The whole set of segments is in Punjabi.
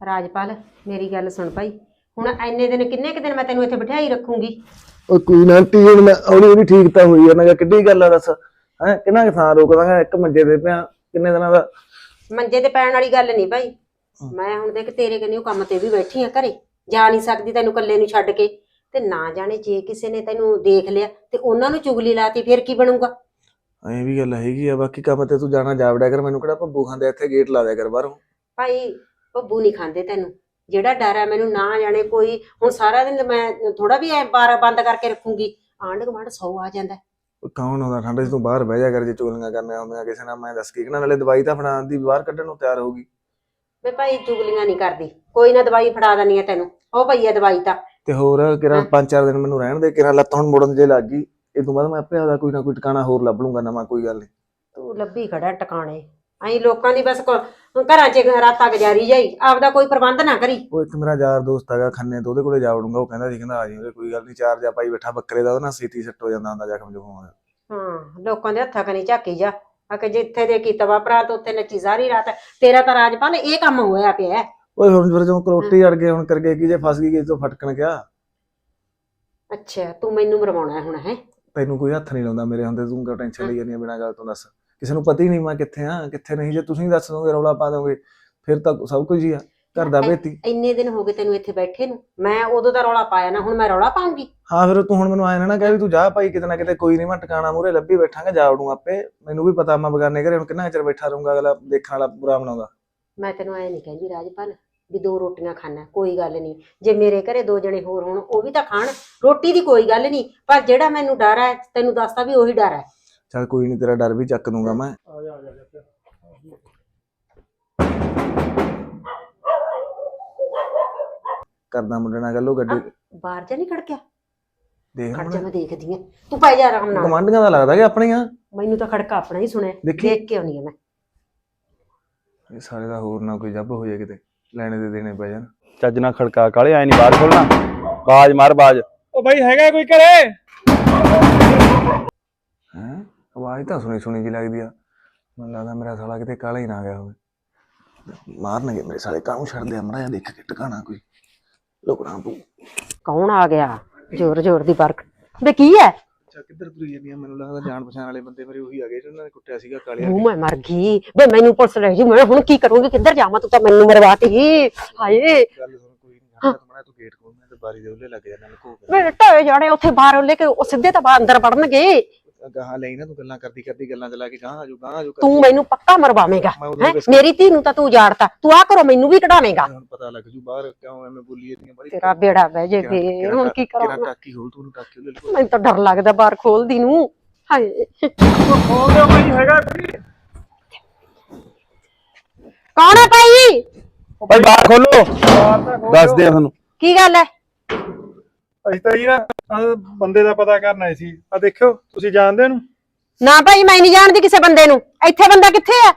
ਰਾਜਪਾਲ ਮੇਰੀ ਗੱਲ ਸੁਣ ਭਾਈ। ਹੁਣ ਐਨੇ ਦਿਨ ਕਿੰਨੇ ਕੁ ਦਿਨ ਮੈਂ ਤੈਨੂੰ ਇੱਥੇ ਬਿਠਾਈ ਰੱਖੂੰਗੀ? ਉਹ ਕੋਈ ਨਾ ਆਂਟੀ ਹੁਣ ਮੈਂ ਹੌਲੀ ਹੌਲੀ ਠੀਕ ਤਾਂ ਹੋਈ ਜਾਣਾ ਕਿੱਡੀ ਗੱਲ ਆ ਦੱਸ। ਹੈ ਕਿੰਨਾ ਕੁ ਥਾਂ ਰੋਕ ਦਾਂਗਾ ਇੱਕ ਮੰਜੇ ਦੇ ਪਿਆ ਕਿੰਨੇ ਦਿਨਾਂ ਦਾ? ਮੰਜੇ ਤੇ ਪੈਣ ਵਾਲੀ ਗੱਲ ਨਹੀਂ ਭਾਈ। ਮੈਂ ਹੁਣ ਦੇਖ ਤੇਰੇ ਕੰਨੀ ਉਹ ਕੰਮ ਤੇ ਵੀ ਬੈਠੀ ਆ ਘਰੇ। ਜਾ ਨਹੀਂ ਸਕਦੀ ਤੈਨੂੰ ਇਕੱਲੇ ਨੂੰ ਛੱਡ ਕੇ। ਤੇ ਨਾ ਜਾਣੇ ਜੇ ਕਿਸੇ ਨੇ ਤੈਨੂੰ ਦੇਖ ਲਿਆ ਤੇ ਉਹਨਾਂ ਨੂੰ ਚੁਗਲੀ ਲਾਤੀ ਫਿਰ ਕੀ ਬਣੂਗਾ? ਐਂ ਵੀ ਗੱਲ ਹੈਗੀ ਆ ਬਾਕੀ ਕੰਮ ਤੇ ਤੂੰ ਜਾਣਾ ਜਾਵੜਿਆ ਕਰ ਮੈਨੂੰ ਕਿਹੜਾ ਭੱਬੂ ਖਾਂਦੇ ਇੱਥੇ ਗੇਟ ਲਾ ਦਿਆ ਕਰ ਬਾਹਰੋਂ। ਭਾਈ ਬੱਬੂ ਨਹੀਂ ਖਾਂਦੇ ਤੈਨੂੰ। ਜਿਹੜਾ ਡਰ ਹੈ ਮੈਨੂੰ ਨਾ ਜਾਣੇ ਕੋਈ। ਹੁਣ ਸਾਰਾ ਦਿਨ ਮੈਂ ਥੋੜਾ ਵੀ ਐ ਬਾਰ ਬੰਦ ਕਰਕੇ ਰੱਖੂੰਗੀ। ਆਂਢ ਗੁਆਂਢ ਸੌ ਆ ਜਾਂਦਾ ਉਹ ਕੌਣ ਆਉਂਦਾ? ਠੰਡ 'ਚ ਤੂੰ ਬਾਹਰ ਬਹਿ ਜਾ ਕਰ ਜੇ ਚੁਗਲੀਆਂ ਕਰਨੀਆਂ ਹੁੰਦੀਆਂ ਕਿਸੇ ਨਾਲ। ਮੈਂ ਦੱਸ ਕੀ ਕਹਿਣਾ ਨਾਲੇ ਦਵਾਈ ਤਾਂ ਫੜਾਉਣ ਦੀ ਬਾਹਰ ਕੱਢਣ ਨੂੰ ਤਿਆਰ ਹੋਊਗੀ। ਵੇ ਭਾਈ ਚੁਗਲੀਆਂ ਨਹੀਂ ਕਰਦੀ। ਕੋਈ ਨਾ ਦਵਾਈ ਫੜਾ ਦਨੀ ਆ ਤੈਨੂੰ। ਉਹ ਪਈ ਆ ਦਵਾਈ ਤਾਂ। ਤੇ ਹੋਰ ਕਿਰਾ ਪੰਜ ਚਾਰ ਦਿਨ ਮੈਨੂੰ ਰਹਿਣ ਦੇ। ਕਿਰਾ ਲੱਤ ਹੁਣ ਮੁੜਨ ਜੇ ਲੱਗ ਗਈ। ਇਹ ਤੋਂ ਬਾਅਦ ਮੈਂ ਆਪੇ ਆਦਾ ਕੋਈ ਨਾ ਕੋਈ ਟਿਕਾਣਾ ਹੋਰ ਲੱਭ ਲੂੰਗਾ ਨਵਾਂ ਕੋਈ ਗੱਲ ਨਹੀਂ। ਤੂੰ ਲੱਭੀ ਖੜਾ ਟਿਕਾਣੇ। ਐਂ ਲੋਕਾਂ ਦੀ ਬਸ ਕੋ- ਘਰਾਂ 'ਚ ਰਾਤਾਂ ਗੁਜ਼ਾਰੀ ਜਾਈ ਆਪਦਾ ਕੋਈ ਪ੍ਰਬੰਧ ਨਾ ਕਰੀ। ਉਹ ਇੱਕ ਮੇਰਾ ਯਾਰ ਦੋਸਤ ਹੈਗਾ ਖੰਨੇ ਤੋਂ ਉਹਦੇ ਕੋਲੇ ਜਾ ਵੜੂੰਗਾ ਉਹ ਕਹਿੰਦਾ ਸੀ ਕਹਿੰਦਾ ਆ ਜੀ ਉਹਦੇ ਕੋਈ ਗੱਲ ਨਹੀਂ ਚਾਰ ਜਾ ਪਾਈ ਬੈਠਾ ਬੱਕਰੇ ਦਾ ਉਹ ਨਾ ਸੀਤੀ ਸੱਟ ਹੋ ਜਾਂਦਾ ਹੁੰਦਾ ਜ਼ਖਮ ਜੁਖਮ ਹੋਇਆ ਹਾਂ ਲੋਕਾਂ ਦੇ ਹੱਥਾਂ ਕਨੀ ਝਾਕੀ ਜਾ। ਆ ਕਿ ਜਿੱਥੇ ਦੇ ਕੀ ਤਵਾ ਭਰਾਤ ਉੱਥੇ ਨੱਚੀ ਸਾਰੀ ਰਾਤ। ਤੇਰਾ ਤਾਂ ਰਾਜਪਾਲ ਇਹ ਕੰਮ ਹੋਇਆ ਪਿਆ ਹੈ। ਓਏ ਹੁਣ ਫਿਰ ਜਦੋਂ ਕਰੋਟੀ ਅੜ ਗਏ ਹੁਣ ਕਰ ਗਏ ਕੀ ਜੇ ਫਸ ਗਈ ਕਿਸੇ ਤੋਂ ਫਟਕਣ ਗਿਆ ਅੱਛਾ ਤੂੰ ਮੈਨੂੰ ਮਰਵਾਉਣਾ ਹੈ ਹੁਣ ਹੈ? ਤੈਨੂੰ ਕੋਈ ਹੱਥ ਨਹੀਂ ਲਾਉਂਦਾ ਮੇਰੇ ਹੁੰਦੇ ਤੂੰ ਕਿਉਂ ਟੈਨਸ਼ਨ ਲਈ ਜਾਂਦੀ ਆ ਬਿਨਾਂ ਗੱਲ ਤੋਂ ਦੱਸ। ਕਿਸੇ ਨੂੰ ਪਤਾ ਹੀ ਨਹੀਂ ਮੈਂ ਕਿੱਥੇ ਆ ਕਿੱਥੇ ਨਹੀਂ ਜੇ ਤੁਸੀਂ ਦੱਸ ਦੋਗੇ ਰੌਲਾ ਪਾ ਦੋਗੇ ਫਿਰ ਤਾਂ ਸਭ ਕੁਝ ਹੀ ਆ ਘਰ ਦਾ ਬੇਤੀ ਇੰਨੇ ਦਿਨ ਹੋ ਗਏ ਤੈਨੂੰ ਇੱਥੇ ਬੈਠੇ ਨੂੰ ਮੈਂ ਉਦੋਂ ਦਾ ਰੌਲਾ ਪਾਇਆ ਨਾ ਹੁਣ ਮੈਂ ਰੌਲਾ ਪਾਉਂਗੀ ਹਾਂ ਫਿਰ ਤੂੰ ਹੁਣ ਮੈਨੂੰ ਆਇਆ ਨਾ ਕਹਿ ਵੀ ਤੂੰ ਜਾ ਭਾਈ ਕਿਤੇ ਨਾ ਕਿਤੇ ਕੋਈ ਨਹੀਂ ਮੈਂ ਟਿਕਾਣਾ ਮੂਰੇ ਲੱਭੀ ਬੈਠਾਂਗਾ ਜਾ ਵੜੂੰ ਆਪੇ ਮੈਨੂੰ ਵੀ ਪਤਾ ਮੈਂ ਬਗਾਨੇ ਘਰੇ ਹੁਣ ਕਿੰਨਾ ਚਿਰ ਬੈਠਾ ਰਹੂੰਗਾ ਅਗਲਾ ਦੇਖਣ ਵਾਲਾ ਬੁਰਾ ਬਣਾਉਂਦਾ ਮੈਂ ਤੈਨੂੰ ਐ ਨਹੀਂ ਕਹਿੰਦੀ ਰਾਜਪਾਲ ਵੀ ਦੋ ਰੋਟੀਆਂ ਖਾਣਾ ਕੋਈ ਗੱਲ ਨਹੀਂ ਜੇ ਮੇਰੇ ਘਰੇ ਦੋ ਜਣੇ ਹੋਰ ਹੋਣ ਉਹ ਵੀ ਤਾਂ ਖਾਣ ਰੋਟੀ ਦੀ ਕੋਈ ਗੱਲ ਨਹੀਂ ਪਰ ਜਿਹੜਾ ਮੈਨੂੰ ਡਰ ਹੈ ਤੈਨੂੰ ਦੱਸਦਾ ਵੀ ਉਹੀ ਡਰ ਹੈ। ਚੱਲ ਕੋਈ ਨਹੀਂ ਤੇਰਾ ਡਰ ਵੀ ਚੱਕ ਦੂੰਗਾ ਮੈਂ। ਕਰਦਾ ਮੁੰਡੇ ਨਾਲ ਗੱਲੋ ਗੱਡੀ ਬਾਹਰ ਜਾ ਨਹੀਂ ਖੜਕਿਆ? ਦੇਖ ਖੜ ਜਾ ਮੈਂ ਦੇਖਦੀ ਆ। ਤੂੰ ਪੈ ਜਾ ਆਰਾਮ ਨਾਲ। ਕਮਾਂਡੀਆਂ ਦਾ ਲੱਗਦਾ ਕਿ ਆਪਣੀਆਂ ਮੈਨੂੰ ਤਾਂ ਖੜਕਾ ਆਪਣਾ ਹੀ ਸੁਣਿਆ। ਦੇਖੀ। ਦੇਖ ਕੇ ਆਉਣੀ ਆ ਮੈਂ। ਇਹ ਸਾਰੇ ਦਾ ਹੋਰ ਨਾ ਕੋਈ ਜੱਬ ਹੋ ਜਾਏ ਕਿਤੇ। ਲੈਣੇ ਦੇ ਦੇਣੇ ਪੈ ਜਾਣ। ਚੱਜ ਨਾਲ ਖੜਕਾ ਕਾਲੇ ਆਏ ਨਹੀਂ ਬਾਹਰ ਖੋਲਣਾ। ਬਾਜ ਮਾਰ ਬਾਜ। ਉਹ ਬਾਈ ਹੈਗਾ ਕੋਈ ਘਰੇ? ਹੈ? ਆਵਾਜ਼ ਤਾਂ ਸੁਣੀ ਸੁਣੀ ਜੀ ਲੱਗਦੀ ਆ। ਮੈਨੂੰ ਲੱਗਦਾ ਮੇਰਾ ਸਾਲਾ ਕਿਤੇ ਕਾਲਾ ਹੀ ਨਾ ਗਿਆ ਹੋਵੇ। ਮਾਰਨਗੇ ਮੇਰੇ ਸਾਲੇ ਕਾਹਨੂੰ ਛੱਡਦੇ ਆ? ਮਰਾ ਦੇਖ ਕੇ ਟਿਕਾਣਾ ਕੋਈ। ਲੋਕਣਾ ਤੂੰ। ਕੌਣ ਆ ਗਿਆ? ਜ਼ੋਰ ਜ਼ੋਰ ਦੀ ਬਰਕ ਵੇ ਕੀ ਹੈ ਅੱਛਾ ਕਿੱਧਰ ਤੁਰੀ ਜਾਂਦੀ ਆ? ਮੈਨੂੰ ਲੱਗਦਾ ਜਾਣ ਪਛਾਣ ਵਾਲੇ ਬੰਦੇ ਮੇਰੇ ਉਹੀ ਆ ਗਏ ਜਿਹਨਾਂ ਨੇ ਕੁੱਟਿਆ ਸੀਗਾ ਕਾਲੇ ਮੂੰਹ ਮੈਂ ਮਰ ਗਈ। ਵੇ ਮੈਨੂੰ ਪੁਲਿਸ ਲੈ ਜੀ ਮੈਂ ਹੁਣ ਕੀ ਕਰੂੰਗੀ? ਕਿੱਧਰ ਜਾਵਾਂ ਤੂੰ ਤਾਂ ਮੈਨੂੰ ਮਰਵਾਤੀ ਹਾਏ। ਮੈਂ ਤੇ ਬਾਰੀ ਦੇ ਉੱਲੇ ਲੱਗ ਜਾਣਾ ਲਕੋ ਕੇ ਵੇ ਢੋਏ ਜਾਣੇ ਉੱਥੇ ਬਾਹਰ ਲੈ ਕੇ ਉਹ ਸਿੱਧੇ ਤਾਂ ਬਾਹਰ ਅੰਦਰ ਵੜਨਗੇ। ਗਾਹਾਂ ਲਈ ਨਾ ਤੂੰ ਗੱਲਾਂ ਕਰਦੀ ਕਰਦੀ ਗੱਲਾਂ ਚਲਾ ਕੇ ਗਾਂ ਆਜੂ ਗਾਂ ਆਜੂ ਤੂੰ ਮੈਨੂੰ ਪੱਕਾ ਮਰਵਾਵੇਂਗਾ ਮੈਂ ਉਦੋਂ ਹੈ? ਕਿਸ- ਮੇਰੀ ਧੀ ਨੂੰ ਤਾਂ ਤੂੰ ਜਾੜਤਾ ਤੂੰ ਆ ਕਰੋ ਮੈਨੂੰ ਵੀ ਕਢਾਵੇਂਗਾ। ਹੁਣ ਪਤਾ ਲੱਗ ਜੂ ਬਾਹਰ ਕਿਉਂ ਐਵੇਂ ਬੋਲੀ ਜਾਂਦੀਆਂ ਬੜੀ ਤੇਰਾ ਬੇੜਾ ਬਹਿ ਜੇ ਵੇ ਹੁਣ ਕੀ ਕਰਾਂ ਕਿਹੜਾ ਟਾਕੀ ਖੋਲ ਤੂੰ ਟਾਕੀ ਉਹਦੇ ਲਕੋ ਮੈਨੂੰ ਤਾਂ ਡਰ ਲੱਗਦਾ ਬਾਹਰ ਖੋਲਦੀ ਨੂੰ। ਹਾਏ। ਖੋਲ ਦਿਓ ਬਾਈ ਹੈਗਾ ਕੋਈ ਕੌਣ ਹੈ ਭਾਈ? ਭਾਈ ਬਾਹਰ ਖੋਲੋ। ਬਾਹਰ ਤਾਂ ਖੋਲ। ਦੱਸ ਦੇ ਤੁਹਾਨੂੰ ਕੀ ਗੱਲ ਹੈ ਅਸੀਂ ਤਾਂ ਜੀ ਨਾ ਆਹ ਬੰਦੇ ਦਾ ਪਤਾ ਕਰਨਾ ਆਏ ਸੀ। ਆ ਦੇਖਿਓ ਤੁਸੀਂ ਜਾਣਦੇ ਉਹਨੂੰ ਨਾ ਭਾਈ ਮੈਂ ਨਹੀਂ ਜਾਣਦੀ ਕਿਸੇ ਬੰਦੇ ਨੂੰ। ਇੱਥੇ ਬੰਦਾ ਕਿੱਥੇ ਆ?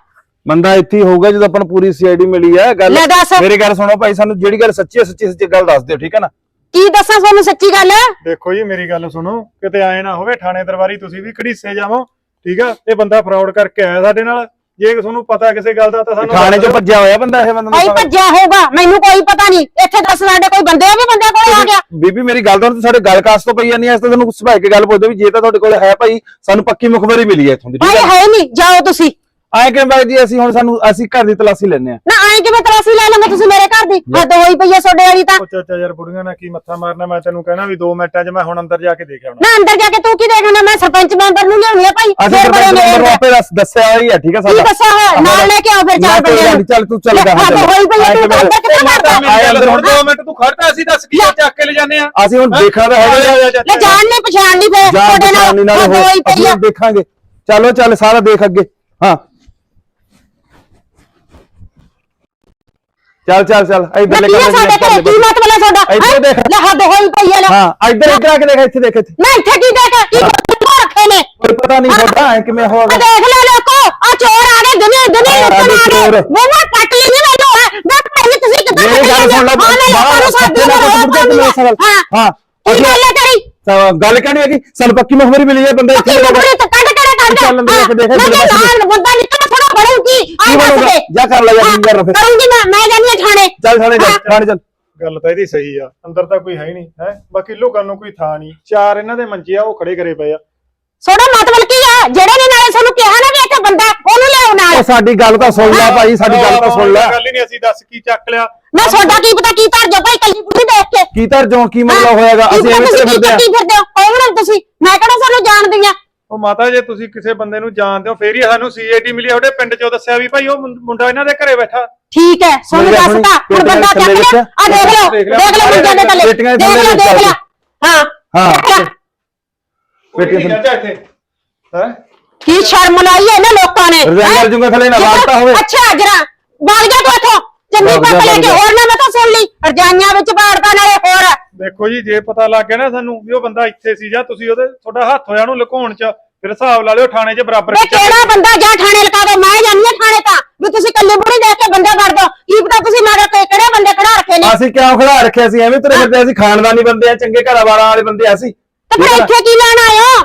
ਬੰਦਾ ਇੱਥੇ ਹੀ ਹੋਊਗਾ ਜਦੋਂ ਆਪਾਂ ਨੂੰ ਪੂਰੀ ਸੀਆਈਡੀ ਮਿਲੀ ਹੈ। ਗੱਲ ਲੈ ਦੱਸ। ਮੇਰੀ ਗੱਲ ਸੁਣੋ ਭਾਈ ਸਾਨੂੰ ਜਿਹੜੀ ਗੱਲ ਸੱਚੀ ਹੈ ਸੱਚੀ ਸੱਚੀ ਗੱਲ ਦੱਸ ਦਿਓ ਠੀਕ ਹੈ ਨਾ? ਕੀ ਦੱਸਾਂ ਤੁਹਾਨੂੰ ਸੱਚੀ ਗੱਲ? ਦੇਖੋ ਜੀ ਮੇਰੀ ਗੱਲ ਸੁਣੋ। ਕਿਤੇ ਆਏ ਨਾ ਹੋਵੇ ਥਾਣੇ ਦਰਬਾਰੀ ਤੁਸੀਂ ਵੀ ਘੜੀਸੇ ਜਾਵੋ ਠੀਕ ਆ? ਇਹ ਬੰਦਾ ਫਰਾਡ ਕਰਕੇ ਆਇਆ ਸਾਡੇ ਨਾਲ। ਜੇ ਤੁਹਾਨੂੰ ਪਤਾ ਕਿਸੇ ਗੱਲ ਦਾ ਤਾਂ ਸਾਨੂੰ ਥਾਣੇ ਚੋਂ ਭੱਜਿਆ ਹੋਇਆ ਬੰਦਾ ਇਹ ਬੰਦਾ ਭਾਈ ਭੱਜਿਆ ਹੋਊਗਾ ਮੈਨੂੰ ਕੋਈ ਪਤਾ ਨਹੀਂ। ਇੱਥੇ ਦੱਸ ਸਾਡੇ ਕੋਈ ਬੰਦੇ ਆ ਵੀ ਬੰਦੇ ਕੋਲ ਆ ਗਿਆ? ਬੀਬੀ ਮੇਰੀ ਗੱਲ ਤਾਂ ਸਾਡੇ ਗੱਲ ਕਾਸ ਤੋਂ ਪਈ ਜਾਂਦੀ ਐ ਇਸ ਤੇ ਤੁਹਾਨੂੰ ਸੁਭਾਅ ਕੇ ਗੱਲ ਪੁੱਛਦੇ ਵੀ ਜੇ ਤਾਂ ਤੁਹਾਡੇ ਕੋਲ ਹੈ ਭਾਈ ਸਾਨੂੰ ਪੱਕੀ ਮੁਖਬਰੀ ਮਿਲੀ ਹੈ ਇੱਥੋਂ ਦੀ ਭਾਈ ਹੈ ਨਹੀਂ ਜਾਓ ਤੁਸੀਂ। ਐਂ ਕਿਵੇਂ ਬਾਈ ਜੀ ਅਸੀਂ? ਹੁਣ ਸਾਨੂੰ ਅਸੀਂ ਘਰ ਦੀ ਤਲਾਸ਼ੀ ਲੈਣੇ ਆ। ਨਾ ਆਏ ਕਿਵੇਂ ਤਲਾਸੀ ਲੈ ਲੰਗੇ ਤੁਸੀਂ ਮੇਰੇ ਘਰ ਦੀ? ਹੱਦ ਹੋਈ ਪਈ ਆ ਤੁਹਾਡੇ ਵਾਲੀ ਤਾਂ। ਉਹ ਚਾਚਾ ਯਾਰ ਬੁੜੀਆਂ ਨਾਲ ਕੀ ਮੱਥਾ ਮਾਰਨਾ? ਮੈਂ ਤੈਨੂੰ ਕਹਿਣਾ ਵੀ 2 ਮਿੰਟਾਂ 'ਚ ਮੈਂ ਹੁਣ ਅੰਦਰ ਜਾ ਕੇ ਦੇਖ ਆਉਣਾ। ਨਾ ਅੰਦਰ ਜਾ ਕੇ ਤੂੰ ਕੀ ਦੇਖਣਾ ਮੈਂ ਸਰਪੰਚ ਮੈਂਬਰ ਨੂੰ ਲਿਆਉਣੀ ਆ ਭਾਈ। ਅਸੀਂ ਫਿਰ ਬੜੇ ਮੇਰੇ ਨੰਬਰ ਆਪੇ ਦੱਸ- ਦੱਸਿਆ ਹੋਈ ਹੈ ਠੀਕ ਹੈ ਕੀ ਸਾਡਾ ਦੱਸਿਆ ਹੋਇਆ? ਨਾਲ ਲੈ ਕੇ ਆਓ ਫਿਰ ਚਾਰ ਬੰਦੇ ਨੀ, ਚੱਲ ਤੂੰ ਚੱਲ ਜਾ। ਹੱਦ ਹੋਈ ਪਈ ਆ ਤੂੰ ਤਾਂ ਅੰਦਰ ਕਿੱਥੇ ਮਾਰਦਾ? ਆਏ ਅੰਦਰ ਹੁਣ 2 ਮਿੰਟ ਤੂੰ ਖੜਦਾ ਅਸੀਂ ਦੱਸ ਕੀ ਚੱਕ ਕੇ ਲੈ ਜਾਂਦੇ ਆ। ਅਸੀਂ ਹੁਣ ਦੇਖਣਾ ਤਾਂ ਹੈਗਾ ਲੈ ਜਾਣ ਨਹੀਂ ਪਛਾਣ ਨਹੀਂ ਫੇਰ ਤੁਹਾਡੇ ਨਾਲ। ਨਾਲ ਹੱਦ ਹੋਈ ਅਸੀਂ ਪਈ ਆ। ਹੁਣ ਦੇਖਾਂਗੇ। ਚਲੋ ਚੱਲ ਸਾਰਾ ਦੇਖ ਅੱਗੇ। ਹਾਂ। ਚੱਲ ਚੱਲ ਚੱਲ ਇੱਧਰ ਲੈ ਕੀ ਆ ਸਾਡੇ ਘਰੇ ਕੀ ਮਤਲਬ ਹੈ ਤੁਹਾਡਾ ਇੱਧਰ ਹੈਂ? ਦੇਖ। ਲੈ ਹੱਦ ਹੋਈ ਪਈ ਆ ਲੈ ਹਾਂ ਇੱਧਰ ਇੱਧਰ ਆ ਕੇ ਦੇਖ ਇੱਥੇ ਦੇਖ ਇੱਥੇ ਮੈਂ ਇੱਥੇ ਕੀ ਦੇਖ ਕੀ ਕਿੱਥੋਂ ਰੱਖੇ ਨੇ ਕੋਈ ਪਤਾ ਨਹੀਂ ਤੁਹਾਡਾ ਐ ਕਿਵੇਂ ਹੋ ਆ ਗਿਆ ਦੇਖ ਲੈ ਲੋਕੋ ਆ ਚੋਰ ਆ ਗਏ ਦਿਨੇ ਦਿਨੇ ਆ ਲੁੱਟਣ ਗਏ ਆ ਗਏ ਚੋਰ। ਉਹ ਮੈਂ ਕੱਟ ਲਈ ਨਹੀਂ ਮੈਨੂੰ ਹੈ ਮੈਂ ਭਾਈ ਤੁਸੀਂ ਕਿੱਦਾਂ ਮੇਰੀ ਗੱਲ ਸੁਣ ਲੈ ਹਾਂ ਲੈ ਲੋਕਾਂ ਨੂੰ ਸਾਥ ਦਿਓ ਹਾਂ ਹਾਂ ਕੀ ਗੱਲ ਹੈ ਤੇਰੀ ਤਾਂ ਗੱਲ ਕਹਿਣੀ ਹੈ ਕਿ ਸਾਨੂੰ ਪੱਕੀ ਮੁਖਬਰੀ ਮਿਲੀ ਹੈ ਬੰਦਾ ਇੱਥੇ ਕੀ ਹੋਗਾ ਮੁਖਬਰੀ ਤਾਂ ਕੱਢ ਕਿਹੜੇ ਤੂੰ ਚੱਲ ਅੰਦਰ ਦੇਖ, ਦੇਖ, ਮੈਂ ਅੰਦਰ ਬੈਠ ਨਾਲ ਬੰਦਾ ਨਿਕਲ ਥੋੜਾ ਬਣੂਗੀ ਕੀ ਆ ਦੱਸ ਬਣੂਗਾ? ਦੇ। ਜਾ ਕਰ ਲੈ ਜਾ ਕੀ ਕਰ ਫਿਰ। ਕਰੂੰਗੀ ਮੈਂ ਮੈਂ ਆ ਥਾਣੇ। ਚੱਲ ਥਾਣੇ ਚੱਲ ਥਾਣੇ ਚੱਲ। ਗੱਲ ਤਾਂ ਇਹਦੀ ਸਹੀ ਆ ਅੰਦਰ ਤਾਂ ਕੋਈ ਹੈ ਹੀ ਨਹੀਂ ਹੈ? ਬਾਕੀ ਲੋਕਾਂ ਨੂੰ ਕੋਈ ਥਾਂ ਨਹੀਂ। ਚਾਰ ਇਹਨਾਂ ਦੇ ਮੰਜੇ ਆ ਉਹ ਖੜੇ ਕਰੇ ਪਏ ਆ। ਸੋਡਾ ਮਤਲਬ ਕੀ ਆ? ਜਿਹੜੇ ਨੇ ਨਾਲੇ ਸਾਨੂੰ ਕਿਹਾ ਨਾ ਵੀ ਇੱਥੇ ਬੰਦਾ ਉਹਨੂੰ ਲਿਆਓ ਨਾਲ। ਉਹ ਸਾਡੀ ਗੱਲ ਤਾਂ ਸੁਣ ਲੈ ਭਾਈ ਸਾਡੀ ਗੱਲ ਤਾਂ ਸੁਣ ਲੈ। ਗੱਲ ਹੀ ਨਹੀਂ ਅਸੀਂ ਦੱਸ ਕੀ ਚੱਕ ਲਿਆ। ਨਾ ਸੋਡਾ ਕੀ ਪਤਾ ਕੀ ਧਰ ਜਾ ਭਾਈ ਕੱਲੀ ਬੁੱਢੀ ਦੇਖ ਕੇ। ਕੀ ਤਰ ਜੋ ਕੀ ਮਤਲਬ ਹੋਏਗਾ ਕੀ ਅਸੀਂ ਐਵੇਂ ਤੁਸੀਂ ਕੀ ਫਿਰਦੇ ਆ। ਕੌਣ ਹੋ? ਤੁਸੀਂ ਮੈਂ ਕਿਹੜਾ ਸਾਨੂੰ ਜਾਣਦੀ ਆ ਉਹ ਮਾਤਾ ਜੇ ਤੁਸੀਂ ਕਿਸੇ ਬੰਦੇ ਨੂੰ ਜਾਣਦੇ ਹੋ ਫੇਰ ਹੀ ਸਾਨੂੰ ਸੀਆਈਡੀ ਮਿਲੀ ਉਹਦੇ ਪਿੰਡ ਚੋਂ ਦੱਸਿਆ ਵੀ ਭਾਈ ਉਹ ਮੁੰ- ਮੁੰਡਾ ਇਹਨਾਂ ਦੇ ਘਰੇ ਬੈਠਾ। ਠੀਕ ਹੈ ਸੋਨੂੰ ਗੱਲ ਦੱਸਤਾ ਸੁਣੀ, ਹੁਣ ਬੰਦਾ ਚੱਕ ਲਿਆ। ਆ ਦੇਖ ਲਓ ਦੇਖ ਲਿਆ। ਦੇਖ ਲਓ ਮੁੰਡਿਆਂ ਦੇ ਥੱਲੇ। ਦੇ ਦੇਖ ਲਓ ਦੇਖ ਲਓ। ਹਾਂ। ਹਾਂ। ਬੇਟੀ ਚਾਚਾ ਇੱਥੇ। ਹੈ? ਕੀ ਸ਼ਰਮ ਲਾਈ ਹੈ ਇਹਨਾਂ ਲੋਕਾਂ ਨੇ? ਰਜ਼ਾਈਆਂ ਹੈਂ? ਰਜੂਆਂ ਥੱਲੇ ਨਾ ਵਾਰਤਾ ਹੋਵੇ। ਅੱਛਾ ਜਰਾ ਵਗ ਜਾ ਤੂੰ ਇੱਥੋਂ। ਚੰਗੀ ਵਗ ਜਾ, ਪੱਕ ਲੈ ਵਗ ਕੇ ਜਾ। ਹੋਰ ਨਾ ਮੈਂ ਤਾਂ ਸੁਣ ਲਈ। ਰਜਾਈਆਂ ਵਿੱਚ ਬਾੜਦਾ ਨਾਲੇ ਹੋਰ। ਦੇਖੋ ਜੀ ਜੇ ਪਤਾ ਲੱਗ ਗਿਆ ਨਾ ਸਾਨੂੰ ਵੀ ਉਹ ਬੰਦਾ ਇੱਥੇ ਸੀ ਜਾਂ ਤੁਸੀਂ ਉਹਦੇ ਤੁਹਾਡਾ ਹੱਥ ਹੋਇਆ ਉਹਨੂੰ ਲੁਕਾਉਣ ਚ ਫਿਰ ਹਿਸਾਬ ਲਾ ਲਿਓ ਥਾਣੇ 'ਚ ਬਰਾਬਰ ਵੇ ਕਿਹੜਾ ਬੰਦਾ ਜਾਂ ਥਾਣੇ ਲਗਾ ਦੋ ਮੈਂ ਜਾਣੀ ਆ ਥਾਣੇ ਤਾਂ। ਵੀ ਤੁਸੀਂ ਕੱਲੇ ਬੁੜੀ ਦੇਖ ਕੇ ਬੰਦਾ ਵੜ ਦੋ। ਕੀ ਪਤਾ ਤੁਸੀਂ ਮਗਰ ਕੇ ਕਿਹੜੇ ਬੰਦੇ ਖੜਾ ਰੱਖੇ ਨੇ। ਅਸੀਂ ਕਿਉਂ ਖੜਾ ਰੱਖਿਆ ਸੀ? ਐਵੇਂ ਤੁਰੇ ਫਿਰਦੇ ਅਸੀਂ। ਖਾਨਦਾਨੀ ਬੰਦੇ ਆ ਚੰਗੇ ਘਰਾਂ ਵਾਲਾਂ ਵਾਲੇ ਬੰਦੇ ਆ ਅਸੀਂ। ਤੇ ਫਿਰ ਇੱਥੇ ਕੀ ਲੈਣ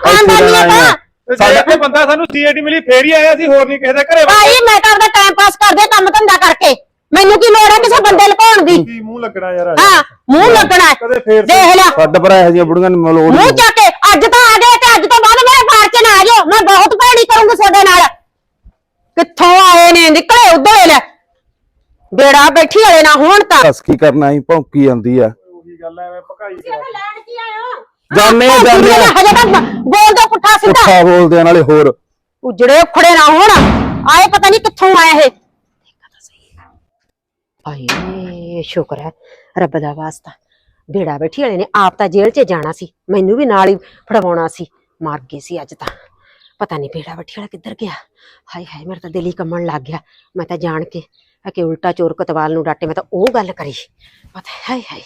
ਖਾਨਦਾਨੀਆਂ ਆਏ ਆ। ਤਾਂ। ਤੇ ਜੇ ਕੋਈ ਬੰਦਾ ਸਾਨੂੰ ਸੀਆਈਡੀ ਮਿਲੀ ਫੇਰ ਹੀ ਆਇਆ ਸੀ ਹੋਰ ਨਹੀਂ ਕਿਸੇ ਦੇ ਘਰੇ। ਭਾਈ ਮੈਂ ਤਾਂ ਆਪਦਾ ਟਾਈਮ ਪਾਸ ਕਰਦੇ ਕੰਮ ਧੰਦਾ ਕਰਕੇ। ਮੈਨੂੰ ਕੀ ਲੋੜ ਹੈ ਕਿਸੇ ਬੰਦੇ ਲੁਕਾਉਣ ਦੀ? ਕੀ ਮੂੰਹ ਲੱਗਣਾ ਯਾਰ ਹਾਂ ਮੂੰਹ ਲੱਗਣਾ ਹੈ। ਕਦੇ ਫੇਰ ਦੇਖ ਲੈ ਛੱਡ ਪਰ ਇਹੋ ਜਿਹੀਆਂ ਬੁੜੀਆਂ ਨੂੰ ਮਲੋੜ ਮੂੰਹ ਚੱਕ ਕੇ। ਅੱਜ ਤਾਂ ਆ ਗਏ ਤੇ ਅੱਜ ਤੋਂ ਬਾਅਦ ਆ ਜਾਓ ਮੈਂ ਬਹੁਤ ਭੈੜੀ ਕਰੂੰਗੀ ਤੁਹਾਡੇ ਨਾਲ। ਕਿੱਥੋਂ ਆਏ ਨੇ? ਨਿਕਲੇ ਉਧਰ ਲੈ। ਬੇੜਾ ਬੈਠੀ ਵਾਲੇ ਨਾ ਹੋਣ ਤਾਂ। ਦੱਸ ਕੀ ਕਰਨਾ ਹੀ ਭੌਂਕੀ ਜਾਂਦੀ ਆ। ਉਹੀ ਗੱਲ ਐ ਐਵੇਂ ਭਕਾਈ ਕਰਾ ਲੈਣ ਕੀ ਆਇਓ ਜਾਣੇ ਆ ਜਾਣੇ ਆ। ਹਜੇ ਤਾਂ ਬੋਲਦਾ ਪੁੱਠਾ ਸਿੱਧਾ। ਪੁੱਠਾ ਬੋਲਦੇ ਆ ਨਾਲੇ ਹੋਰ। ਉਜੜੇ ਉਖੜੇ ਨਾ ਹੋਣ। ਆਏ ਪਤਾ ਨਹੀਂ ਕਿੱਥੋਂ ਆਏ ਇਹ। ਆਏ ਸ਼ੁਕਰ ਹੈ ਰੱਬ ਦਾ ਵਾਸਤਾ। ਬੇੜਾ ਬੈਠੀ ਵਾਲੇ ਨੇ ਆਪ ਤਾਂ ਜੇਲ੍ਹ 'ਚ ਜਾਣਾ ਸੀ। ਮੈਨੂੰ ਵੀ ਨਾਲ ਹੀ ਫੜਵਾਉਣਾ ਸੀ। ਮਾਰ ਗਈ ਸੀ ਅੱਜ ਤਾਂ। ਪਤਾ ਨਹੀਂ ਬੈਠੀ ਵਾਲਾ ਕਿੱਧਰ ਗਿਆ। ਹਾਏ ਹਾਏ ਮੇਰਾ ਤਾਂ ਦਿਲ ਹੀ ਕੰਮਣ ਲੱਗ ਗਿਆ। ਮੈਂ ਤਾਂ ਜਾਣ ਕੇ ਆ ਕਿ ਉਲਟਾ ਚੋਰ ਕਤਵਾਲ ਨੂੰ ਡਾਟੇ ਮੈਂ ਤਾਂ ਉਹ ਗੱਲ ਕਰੀ। ਪਤਾ ਹਾਏ ਹਾਏ।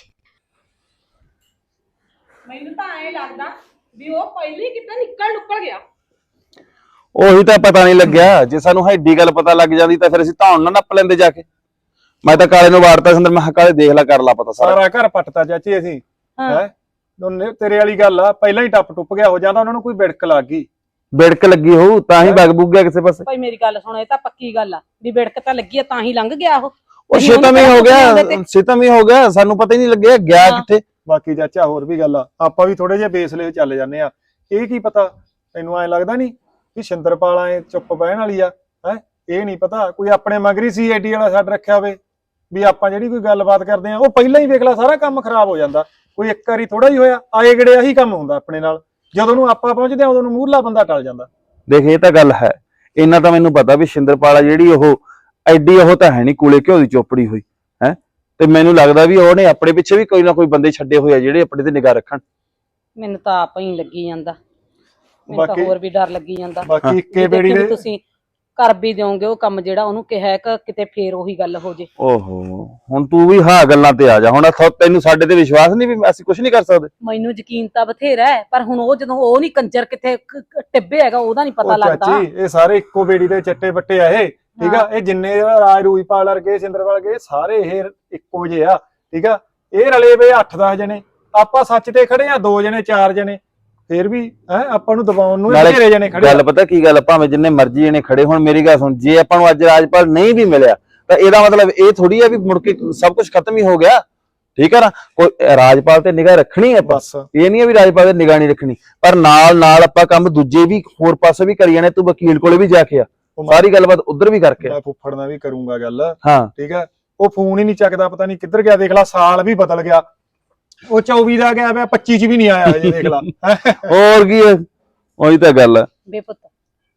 ਮੈਨੂੰ ਤਾਂ ਐਂ ਲੱਗਦਾ ਵੀ ਉਹ ਪਹਿਲੀ ਕਿਤੇ ਨਿਕਲ ਨੁਕਲ ਗਿਆ। ਉਹੀ ਤਾਂ ਪਤਾ ਨਹੀਂ ਲੱਗਿਆ। ਜੇ ਸਾਨੂੰ ਹੈਡੀ ਗੱਲ ਪਤਾ ਲੱਗ ਜਾਂਦੀ ਤਾਂ ਫਿਰ ਅਸੀਂ ਧੌਣ ਨਾ ਨੱਪ ਲੈਂਦੇ ਜਾ ਕੇ। ਮੈਂ ਤਾਂ ਕਾਲੇ ਨੂੰ ਵਾਰਤਾ ਸੰਦਰ ਮੈਂ ਕਿਹਾ ਕਾਲੇ ਦੇਖ ਲੈ ਕਰ ਲਾ ਪਤਾ ਸਾਰਾ। ਸਾਰਾ ਘਰ ਪੱਟਤਾ ਚਾਚੀ ਅਸੀਂ। ਹਾਂ। ਹੈ? ਤੇਰੇ ਵਾਲੀ ਗੱਲ ਆ ਪਹਿਲਾਂ ਹੀ ਟੱਪ ਟੁੱਪ ਗਿਆ ਹੋ ਜਾਂਦਾ ਉਹਨਾਂ ਨੂੰ ਕੋਈ ਬਿੜਕ ਲੱਗ ਗਈ। ਬਿੜਕ ਲੱਗੀ ਹੋਊ ਤਾਂ ਹੀ ਬਗ ਬੁੱਗ ਗਿਆ ਕਿਸੇ ਪਾਸੇ। ਭਾਈ ਮੇਰੀ ਗੱਲ ਸੁਣੋ ਇਹ ਤਾਂ ਪੱਕੀ ਗੱਲ ਆ ਵੀ ਬਿੜਕ ਤਾਂ ਲੱਗੀ ਆ ਤਾਂ ਹੀ ਲੰਘ ਗਿਆ ਉਹ। ਉਹ ਉਹਨੂੰ ਛੇਤਮ ਹੀ ਹੋ ਗਿਆ ਤੇ। ਛੇਤਮ ਹੀ ਹੋ ਗਿਆ ਸਾਨੂੰ ਪਤਾ ਹੀ ਨਹੀਂ ਲੱਗਿਆ ਗਿਆ ਹਾਂ। ਕਿੱਥੇ। ਬਾਕੀ ਚਾਚਾ ਹੋਰ ਵੀ ਗੱਲ ਆ ਆਪਾਂ ਵੀ ਥੋੜੇ ਜਿਹਾ ਬੇਸਲੇ ਚੱਲ ਜਾਂਦੇ ਆ। ਇਹ ਕੀ ਪਤਾ ਤੈਨੂੰ ਐ ਲੱਗਦਾ ਨਹੀਂ ਕਿ ਸ਼ਿੰਦਰਪਾਲ ਐ ਚੁੱਪ ਬਹਿਣ ਵਾਲੀ ਆ ਹੈ? ਇਹ ਨਹੀਂ ਪਤਾ ਕੋਈ ਆਪਣੇ ਮਗਰੀ ਸੀ ਆਈਡੀ ਵਾਲਾ ਛੱਡ ਰੱਖਿਆ ਹੋਵੇ ਵੀ ਆਪਾਂ ਜਿਹੜੀ ਕੋਈ ਗੱਲਬਾਤ ਕਰਦੇ ਆ ਉਹ ਪਹਿਲਾਂ ਹੀ ਵੇਖ ਲਾ ਸਾਰਾ ਕੰਮ ਖਰਾਬ ਹੋ ਜਾਂਦਾ। ਕੋਈ ਇੱਕ ਵਾਰੀ ਥੋੜਾ ਹੀ ਹੋਇਆ ਆਏ ਗੜੇ ਆਹੀ ਕੰਮ ਹੁੰਦਾ ਆਪਣੇ ਨਾਲ। ਜਦੋਂ ਨੂੰ ਆਪਾਂ ਪਹੁੰਚਦੇ ਆ ਉਦੋਂ ਨੂੰ ਮੂਹਰਲਾ ਬੰਦਾ ਟਲ ਜਾਂਦਾ। ਦੇਖ ਇਹ ਤਾਂ ਗੱਲ ਹੈ। ਇੰਨਾ ਤਾਂ ਮੈਨੂੰ ਪਤਾ ਵੀ ਸ਼ਿੰਦਰਪਾਲਾ ਜਿਹੜੀ ਉਹ ਐਡੀ ਉਹ ਤਾਂ ਹੈ ਨਹੀਂ ਕੂਲੇ ਘਿਓ ਦੀ ਚੋਪੜੀ ਹੋਈ ਹੈ? ਤੇ ਮੈਨੂੰ ਲੱਗਦਾ ਵੀ ਉਹਨੇ ਆਪਣੇ ਪਿੱਛੇ ਵੀ ਕੋਈ ਨਾ ਕੋਈ ਬੰਦੇ ਛੱਡੇ ਹੋਏ ਆ ਜਿਹੜੇ ਆਪਣੇ ਤੇ ਨਿਗਾਹ ਰੱਖਣ। ਮੈਨੂੰ ਤਾਂ ਆਪ ਹੀ ਲੱਗੀ ਜਾਂਦਾ। ਮੈਨੂੰ ਤਾਂ ਬਾਕੀ- ਹੋਰ ਵੀ ਡਰ ਲੱਗੀ ਜਾਂਦਾ। ਬਾਕੀ ਇੱਕੇ ਬੇੜੀ ਦੇ ਤੁਸੀਂ ਕਰ ਵੀ ਦਿਓਗੇ ਉਹ ਕੰਮ ਜਿਹੜਾ ਉਹਨੂੰ ਕਿਹਾ ਕਿ ਕਿਤੇ ਫੇਰ ਉਹੀ ਗੱਲ ਹੋ ਜੇ। ਓਹੋ ਹੁਣ ਤੂੰ ਵੀ ਹਾਂ ਗੱਲਾਂ ਤੇ ਆ ਜਾ। ਹੁਣ ਥੋ- ਤੈਨੂੰ ਸਾਡੇ ਤੇ ਵਿਸ਼ਵਾਸ ਨਹੀਂ ਵੀ ਅਸੀਂ ਕੁਝ ਨਹੀਂ ਕਰ ਸਕਦੇ। ਮੈਨੂੰ ਯਕੀਨ ਤਾਂ ਬਥੇਰਾ ਹੈ ਪਰ ਹੁਣ ਉਹ ਜਦੋਂ ਉਹ ਨਹੀਂ ਕੰਜਰ ਕਿੱਥੇ ਕ- ਕ- ਟਿੱਬੇ ਹੈਗਾ ਉਹਦਾ ਨਹੀਂ ਪਤਾ ਉਹ ਲੱਗਦਾ। ਚਾਚੀ ਇਹ ਸਾਰੇ ਇੱਕੋ ਬੇੜੀ ਦੇ ਚੱਟੇ ਬੱਟੇ ਆ ਇਹ ਠੀਕ ਆ? ਇਹ ਜਿੰਨੇ ਰਾਜ ਰੂਈਪਾਲ ਵਰਗੇ ਸਿੰਦਰਪਾਲ ਵਰਗੇ ਸਾਰੇ ਇਹ ਇੱਕੋ ਜਿਹੇ ਆ ਠੀਕ ਆ? ਇਹ ਰਲੇ ਵੇ 8-10 ਜਣੇ। ਆਪਾਂ ਸੱਚ ਤੇ ਖੜੇ ਆ ਦੋ ਜਣੇ ਚਾਰ ਜਣੇ। ਫੇਰ ਵੀ ਹੈ ਆਪਾਂ ਨੂੰ ਦਬਾਉਣ ਨੂੰ ਨਾਲੇ ਬਥੇਰੇ ਜਣੇ ਖੜੇ। ਗੱਲ ਪਤਾ ਕੀ ਗੱਲ ਭਾਵੇਂ ਜਿੰਨੇ ਮਰਜ਼ੀ ਇਹਨੇ ਖੜੇ ਹੁਣ ਮੇਰੀ ਗੱਲ ਸੁਣ ਜੇ ਆਪਾਂ ਨੂੰ ਅੱਜ ਰਾਜਪਾਲ ਨਹੀਂ ਵੀ ਮਿਲਿਆ ਤਾਂ ਇਹਦਾ ਮਤਲਬ ਇਹ ਥੋੜੀ ਆ ਵੀ ਮੁੜ ਕੇ ਸਭ ਕੁਝ ਖਤਮ ਹੀ ਹੋ ਗਿਆ। ਠੀਕ ਹੈ ਨਾ? ਕੋਈ ਰਾਜਪਾਲ ਤੇ ਨਿਗਾਹ ਰੱਖਣੀ ਹੈ ਆਪਾਂ? ਬਸ। ਇਹ ਨਹੀਂ ਆ ਵੀ ਰਾਜਪਾਲ ਤੇ ਨਿਗਾਹ ਨਹੀਂ ਰੱਖਣੀ। ਪਰ ਨਾਲ ਨਾਲ ਆਪਾਂ ਕੰਮ ਦੂਜੇ ਵੀ ਹੋਰ ਪਾਸੇ ਵੀ ਕਰੀ ਜਾਣੇ ਤੂੰ ਵਕੀਲ ਕੋਲੇ ਵੀ ਜਾ ਕੇ ਆ। ਸਾਰੀ ਗੱਲਬਾਤ ਉਧਰ ਵੀ ਕਰਕੇ। ਮੈਂ ਫੁੱਫੜ ਨਾਲ ਵੀ ਕਰੂੰਗਾ ਗੱਲ। ਹਾਂ। ਠੀਕ ਆ? ਉਹ ਫੋਨ ਹੀ ਨਹੀਂ ਚੱਕਦਾ ਪਤਾ ਨਹੀਂ ਕਿੱਧਰ ਗਿਆ ਦੇਖ ਲਾ ਸਾਲ ਵੀ ਬਦਲ ਗਿਆ। ਉਹ 24 ਦਾ ਗਿਆ ਪਿਆ 25 ਚ ਵੀ ਨਹੀਂ ਆਇਆ ਹਜੇ ਦੇਖ ਲਾ। ਹੋਰ ਕੀ ਹੈ? ਉਹੀ ਤਾਂ ਗੱਲ ਆ ਬੇਪੁੱਤ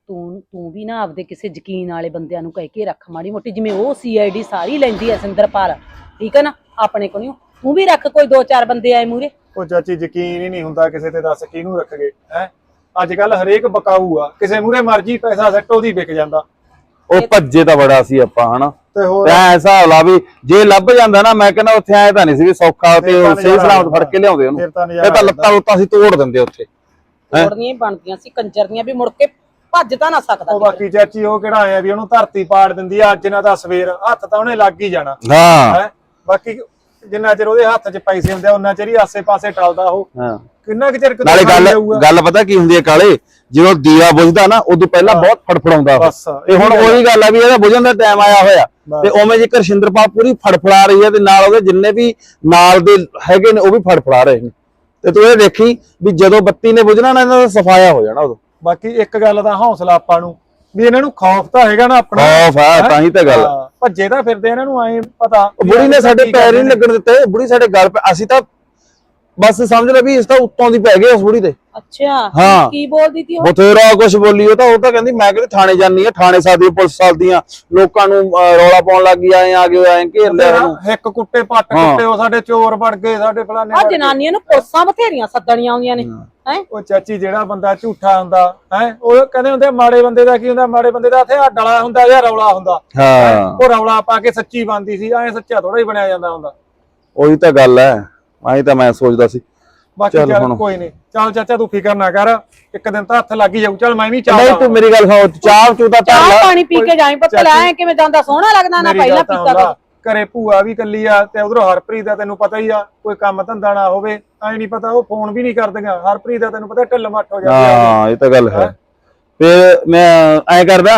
ਤੂੰ ਤੂੰ ਵੀ ਨਾ ਆਪਦੇ ਕਿਸੇ ਯਕੀਨ ਵਾਲੇ ਬੰਦਿਆਂ ਨੂੰ ਕਹਿ ਕੇ ਰੱਖ ਮਾੜੀ ਮੋਟੀ ਜਿਵੇਂ ਉਹ ਸੀਆਈਡੀ ਸਾਰੀ ਲੈਂਦੀ ਐ ਸਿੰਦਰਪਾਲ ਠੀਕ ਹੈ ਨਾ? ਆਪਣੇ ਕੋਲ ਨਹੀਂ ਤੂੰ ਵੀ ਰੱਖ ਕੋਈ ਦੋ ਚਾਰ ਬੰਦੇ ਆਏ ਮੂਰੇ ਉਹ ਚਾਚੀ ਯਕੀਨ ਹੀ ਨਹੀਂ ਹੁੰਦਾ ਕਿਸੇ ਤੇ ਦੱਸ ਕਿਹਨੂੰ ਰੱਖਗੇ ਹੈ? ਅੱਜ ਕੱਲ ਹਰੇਕ ਬਕਾਊ ਆ। ਕਿਸੇ ਮੂਰੇ ਮਰਜ਼ੀ ਪੈਸਾ ਸੱਟੋ ਦੀ ਵਿਕ ਜਾਂਦਾ। ਉਹ ਭੱਜੇ ਤਾਂ ਬੜਾ ਸੀ ਆਪਾਂ ਹਨਾ? ਤੇ ਹੋਰ? ਐ ਹਿਸਾਬ ਲਾ ਵੀ ਜੇ ਲੱਭ ਜਾਂਦਾ ਨਾ ਮੈਂ ਕਹਿੰਦਾ ਉੱਥੇ ਆਏ ਤਾਂ ਨਹੀਂ ਸੀ ਵੀ ਸੌਖਾ ਤੇ ਸਹੀ ਸਲਾਮਤ ਫੜ ਕੇ ਲਿਆਉਂਦੇ ਉਹਨੂੰ। ਇਹ ਤਾਂ ਲੱਤਾਂ ਲੁੱਤਾਂ ਸੀ ਤੋੜ ਦਿੰਦੇ ਉੱਥੇ? ਤੋੜਨੀਆਂ ਹੀ ਬਣਦੀਆਂ ਸੀ ਕੰਜਰ ਦੀਆਂ ਵੀ ਮੁੜ ਕੇ ਭੱਜ ਤਾਂ ਨਾ ਸਕਦਾ ਉਹ ਬਾਕੀ ਚਾਚੀ ਉਹ ਕਿਹੜਾ ਆਇਆ ਵੀ ਉਹਨੂੰ ਧਰਤੀ ਪਾੜ ਦਿੰਦੀ ਆ ਅੱਜ ਨਾ ਤਾਂ ਸਵੇਰ ਹੱਥ ਤਾਂ ਉਹਨੇ ਲੱਗ ਹੀ ਜਾਣਾ। ਹਾਂ। ਹੈ? ਬਾਕੀ ਜਿੰਨਾ ਚਿਰ ਉਹਦੇ ਹੱਥ 'ਚ ਪੈਸੇ ਹੁੰਦੇ ਆ ਉਹਨਾਂ ਚਿਰ ਹੀ ਆਸੇ-ਪਾਸੇ ਟਲਦਾ ਉਹ। ਹਾਂ। ਕਿੰਨਾ ਕੁ ਚਿਰ ਨਾਲੇ ਗੱਲ? ਗੱਲ ਪਤਾ ਕੀ ਹੁੰਦੀ ਹੈ ਕਾਲੇ? ਜਦੋਂ ਦੀਵਾ ਬੁਝਦਾ ਨਾ ਉਦੋਂ ਪਹਿਲਾਂ ਬਹੁਤ ਫੜਫੜਾਉਂਦਾ ਉਹ। ਤੇ ਹੁਣ ਉਹੀ ਗੱਲ ਆ ਵੀ ਇਹਦਾ ਬੁਝਣ ਦਾ ਟਾਈਮ ਆਇਆ ਹੋਇਆ। ਤੇ ਉਵੇਂ ਜੇਕਰ ਸ਼ਿੰਦਰਪਾਲ ਪੂਰੀ ਫੜਫੜਾ ਰਹੀ ਹੈ ਤੇ ਨਾਲ ਉਹਦੇ ਜਿੰਨੇ ਵੀ ਨਾਲ ਦੇ ਹੈਗੇ ਨੇ ਉਹ ਵੀ ਫੜਫੜਾ ਰਹੇ ਨੇ। ਤੇ ਤੂੰ ਇਹ ਦੇਖੀ ਵੀ ਜਦੋਂ ਬੱਤੀ ਨੇ ਬੁਝਣਾ ਨਾ ਇਹਨਾਂ ਦਾ ਸਫਾਇਆ ਹੋ ਜਾਣਾ ਉਦੋਂ। ਬਾਕੀ ਇੱਕ ਗੱਲ ਦਾ ਹੌਸਲਾ ਆਪਾਂ ਨੂੰ ਵੀ ਇਹਨਾਂ ਨੂੰ ਖੌਫ ਤਾਂ ਹੈਗਾ ਨਾ ਆਪਣਾ। ਖੌਫ ਆ ਤਾਂ ਹੀ ਤਾਂ ਗੱਲ ਆ। ਹਾਂ, ਭੱਜੇ ਤਾਂ ਫਿਰਦੇ ਇਹਨਾਂ ਨੂੰ ਐ ਪਤਾ ਉਹ ਬੁੜੀ ਨੇ ਸਾਡੇ ਪੈਰ ਹੀ ਨਹੀਂ ਲੱਗਣ ਦਿੱਤੇ ਬੁੜੀ ਸਾਡੇ ਗੱਲ ਪੈ ਅਸੀਂ ਤਾਂ ਬਸ ਸਮਝ ਲੈ ਵੀ ਇਸ ਤਾਂ ਉੱਤੋਂ ਦੀ ਪੈ ਗਏ ਉਸ ਬੁੜੀ ਤੇ ਅੱਛਾ ਹਾਂ। ਕੀ ਬੋਲਦੀ ਤੀ ਉਹ ਬਥੇਰਾ ਕੁਝ ਬੋਲੀ ਉਹ ਤਾਂ ਉਹ ਤਾਂ ਕਹਿੰਦੀ ਮੈਂ ਕਿਤੇ ਥਾਣੇ ਜਾਨੀ ਆ ਥਾਣੇ ਸਾਦੀ ਪੁਲਿਸ ਸਾਦੀਆਂ ਲੋਕਾਂ ਨੂੰ ਅਹ, ਰੌਲਾ ਪਾਉਣ ਲੱਗੀ ਆਏ ਆ ਗਏ ਐਂ ਘੇਰ ਲਿਆ ਇਹਨੂੰ। ਇੱਕ ਕੁੱਟੇ ਪੱਟ ਹਾਂ। ਕੁੱਟੇ ਉਹ ਸਾਡੇ ਚੋਰ ਵੜ ਗਏ ਸਾਡੇ ਫਲਾਣੇ ਆ ਵੜ ਗਏ। ਜਨਾਨੀਆਂ ਨੂੰ ਪੁਲਿਸਾਂ ਬਥੇਰੀਆਂ ਸੱਦਣੀਆਂ ਆਉਂਦੀਆਂ ਨੇ ਹੈ ਉਹ ਚਾਚੀ ਜਿਹੜਾ ਬੰਦਾ ਝੂਠਾ ਹੁੰਦਾ ਹੈ ਉਹ ਕਹਿੰਦੇ ਹੁੰਦੇ ਆ, ਮਾੜੇ ਬੰਦੇ ਦਾ ਕੀ ਹੁੰਦਾ ਮਾੜੇ ਬੰਦੇ ਦਾ ਇੱਥੇ ਆ ਡਲਾ ਹੁੰਦਾ ਜਾਂ ਰੌਲਾ ਹੁੰਦਾ ਹਾਂ ਉਹ ਰੌਲਾ ਪਾ ਕੇ ਸੱਚੀ ਬਣਦੀ ਸੀ ਐ ਸੱਚਾ ਥੋੜਾ ਹੀ ਬਣਿਆ ਜਾਂਦਾ ਹੁੰਦਾ ਉਹੀ ਤਾਂ ਗੱਲ ਹੈ ਆਈ ਤਾਂ ਮੈਂ ਸੋਚਦਾ ਸੀ। ਬਾਕੀ ਚੱਲ ਚੱਲ ਹੁਣ। ਕੋਈ ਨਹੀਂ। ਚੱਲ ਚਾਚਾ ਤੂੰ ਫਿਕਰ ਨਾ ਕਰ। ਇੱਕ ਦਿਨ ਤਾਂ ਹੱਥ ਲੱਗ ਹੀ ਜਾਊ। ਚੱਲ ਮੈਂ ਵੀ ਚਾਹ ਨਹੀਂ ਤੂੰ ਮੇਰੀ ਗੱਲ ਸੁਣ। ਚਾਹ ਚੂਹ ਦਾ ਚਾਹ ਲੈ। ਪਾਣੀ ਪੀ ਕੇ ਜਾਈ ਪੁੱਤ ਲੈ ਆਏਂ ਕਿਵੇਂ ਜਾਂਦਾ ਸੋਹਣਾ ਲੱਗਦਾ ਨਾ ਮੇਰੀ ਪਹਿਲਾਂ ਤਾਂ ਪੀਤਾ ਹੁੰਦਾ, ਘਰੇ ਭੂਆ ਵੀ ਕੱਲੀ ਆ ਤੇ ਉਧਰੋਂ ਹਰਪ੍ਰੀਤ ਦਾ ਤੈਨੂੰ ਪਤਾ ਹੀ ਆ ਕੋਈ ਕੰਮ ਧੰਦਾ ਨਾ ਹੋਵੇ ਐ ਨਹੀਂ ਪਤਾ ਉਹ ਫੋਨ ਵੀ ਨਹੀਂ ਕਰਦੀਆਂ। ਹਰਪ੍ਰੀਤ ਦਾ ਤੈਨੂੰ ਪਤਾ ਢਿੱਲ ਮੱਠ ਹੋ ਜਾਂਦੀ। ਆ ਹਾਂ ਇਹ ਤਾਂ ਗੱਲ ਹੈ। ਫਿਰ ਮੈਂ ਐਂ ਕਰਦਾ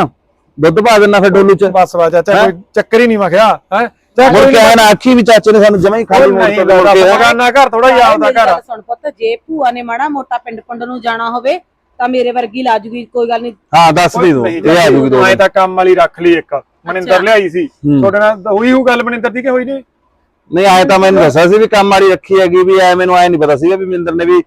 ਦੁੱਧ ਪਾ ਦੇਣਾ ਫਿਰ ਡੋਲੂ ਚ। ਬਸ ਵਾ ਚਾਚਾ ਕੋਈ ਚੱਕਰ ਹੀ ਨਹੀਂ ਮਖਿਆ ਹੈ? ਮੁੜ ਕੇ ਐਂ ਨਾ ਆਖੀ ਵੀ ਚਾਚੇ ਨੇ ਸਾਨੂੰ ਜਮਾ ਹੀ ਖਾਲੀ ਮੋੜ ਕੇ ਮੁੜ ਕੇ ਹੈਂ। ਬਗਾਨਾ ਘਰ ਥੋੜਾ ਹੀ ਆਪਦਾ ਮੇਰੀ ਘਰ। ਸੁਣ ਪੁੱਤ ਜੇ ਭੂਆ ਨੇ ਮਾੜਾ ਮੋਟਾ ਪਿੰਡ ਪਿੰਡ ਨੂੰ ਜਾਣਾ ਹੋਵੇ ਤਾਂ ਮੇਰੇ ਵਰਗੀ ਲਾ ਜੂਗੀ ਕੋਈ ਗੱਲ ਨਹੀਂ। ਹਾਂ ਦੱਸ ਦੇ ਦੋ ਇਹ ਆ ਜੂਗੀ ਦੋ ਐ ਤਾਂ ਕੰਮ ਵਾਲੀ ਰੱਖ ਲਈ ਇੱਕ। ਮਨਿੰਦਰ ਲਿਆਈ ਸੀ। ਹੂੰ। ਤੁਹਾਡੇ ਨਾਲ ਹੋਈ ਉਹ ਗੱਲ ਮਨਿੰਦਰ ਦੀ ਕਿ ਹੋਈ ਨਹੀਂ? ਨਹੀਂ ਆਏ ਤਾਂ ਮੈਨੂੰ ਦੱਸਿਆ ਸੀ ਵੀ ਕੰਮ ਵਾਲੀ ਰੱਖੀ ਹੈਗੀ ਵੀ ਐ ਮੈਨੂੰ ਐ ਨਹੀਂ ਪਤਾ ਸੀਗਾ ਵੀ ਮਿੰਦਰ ਨੇ ਵੀ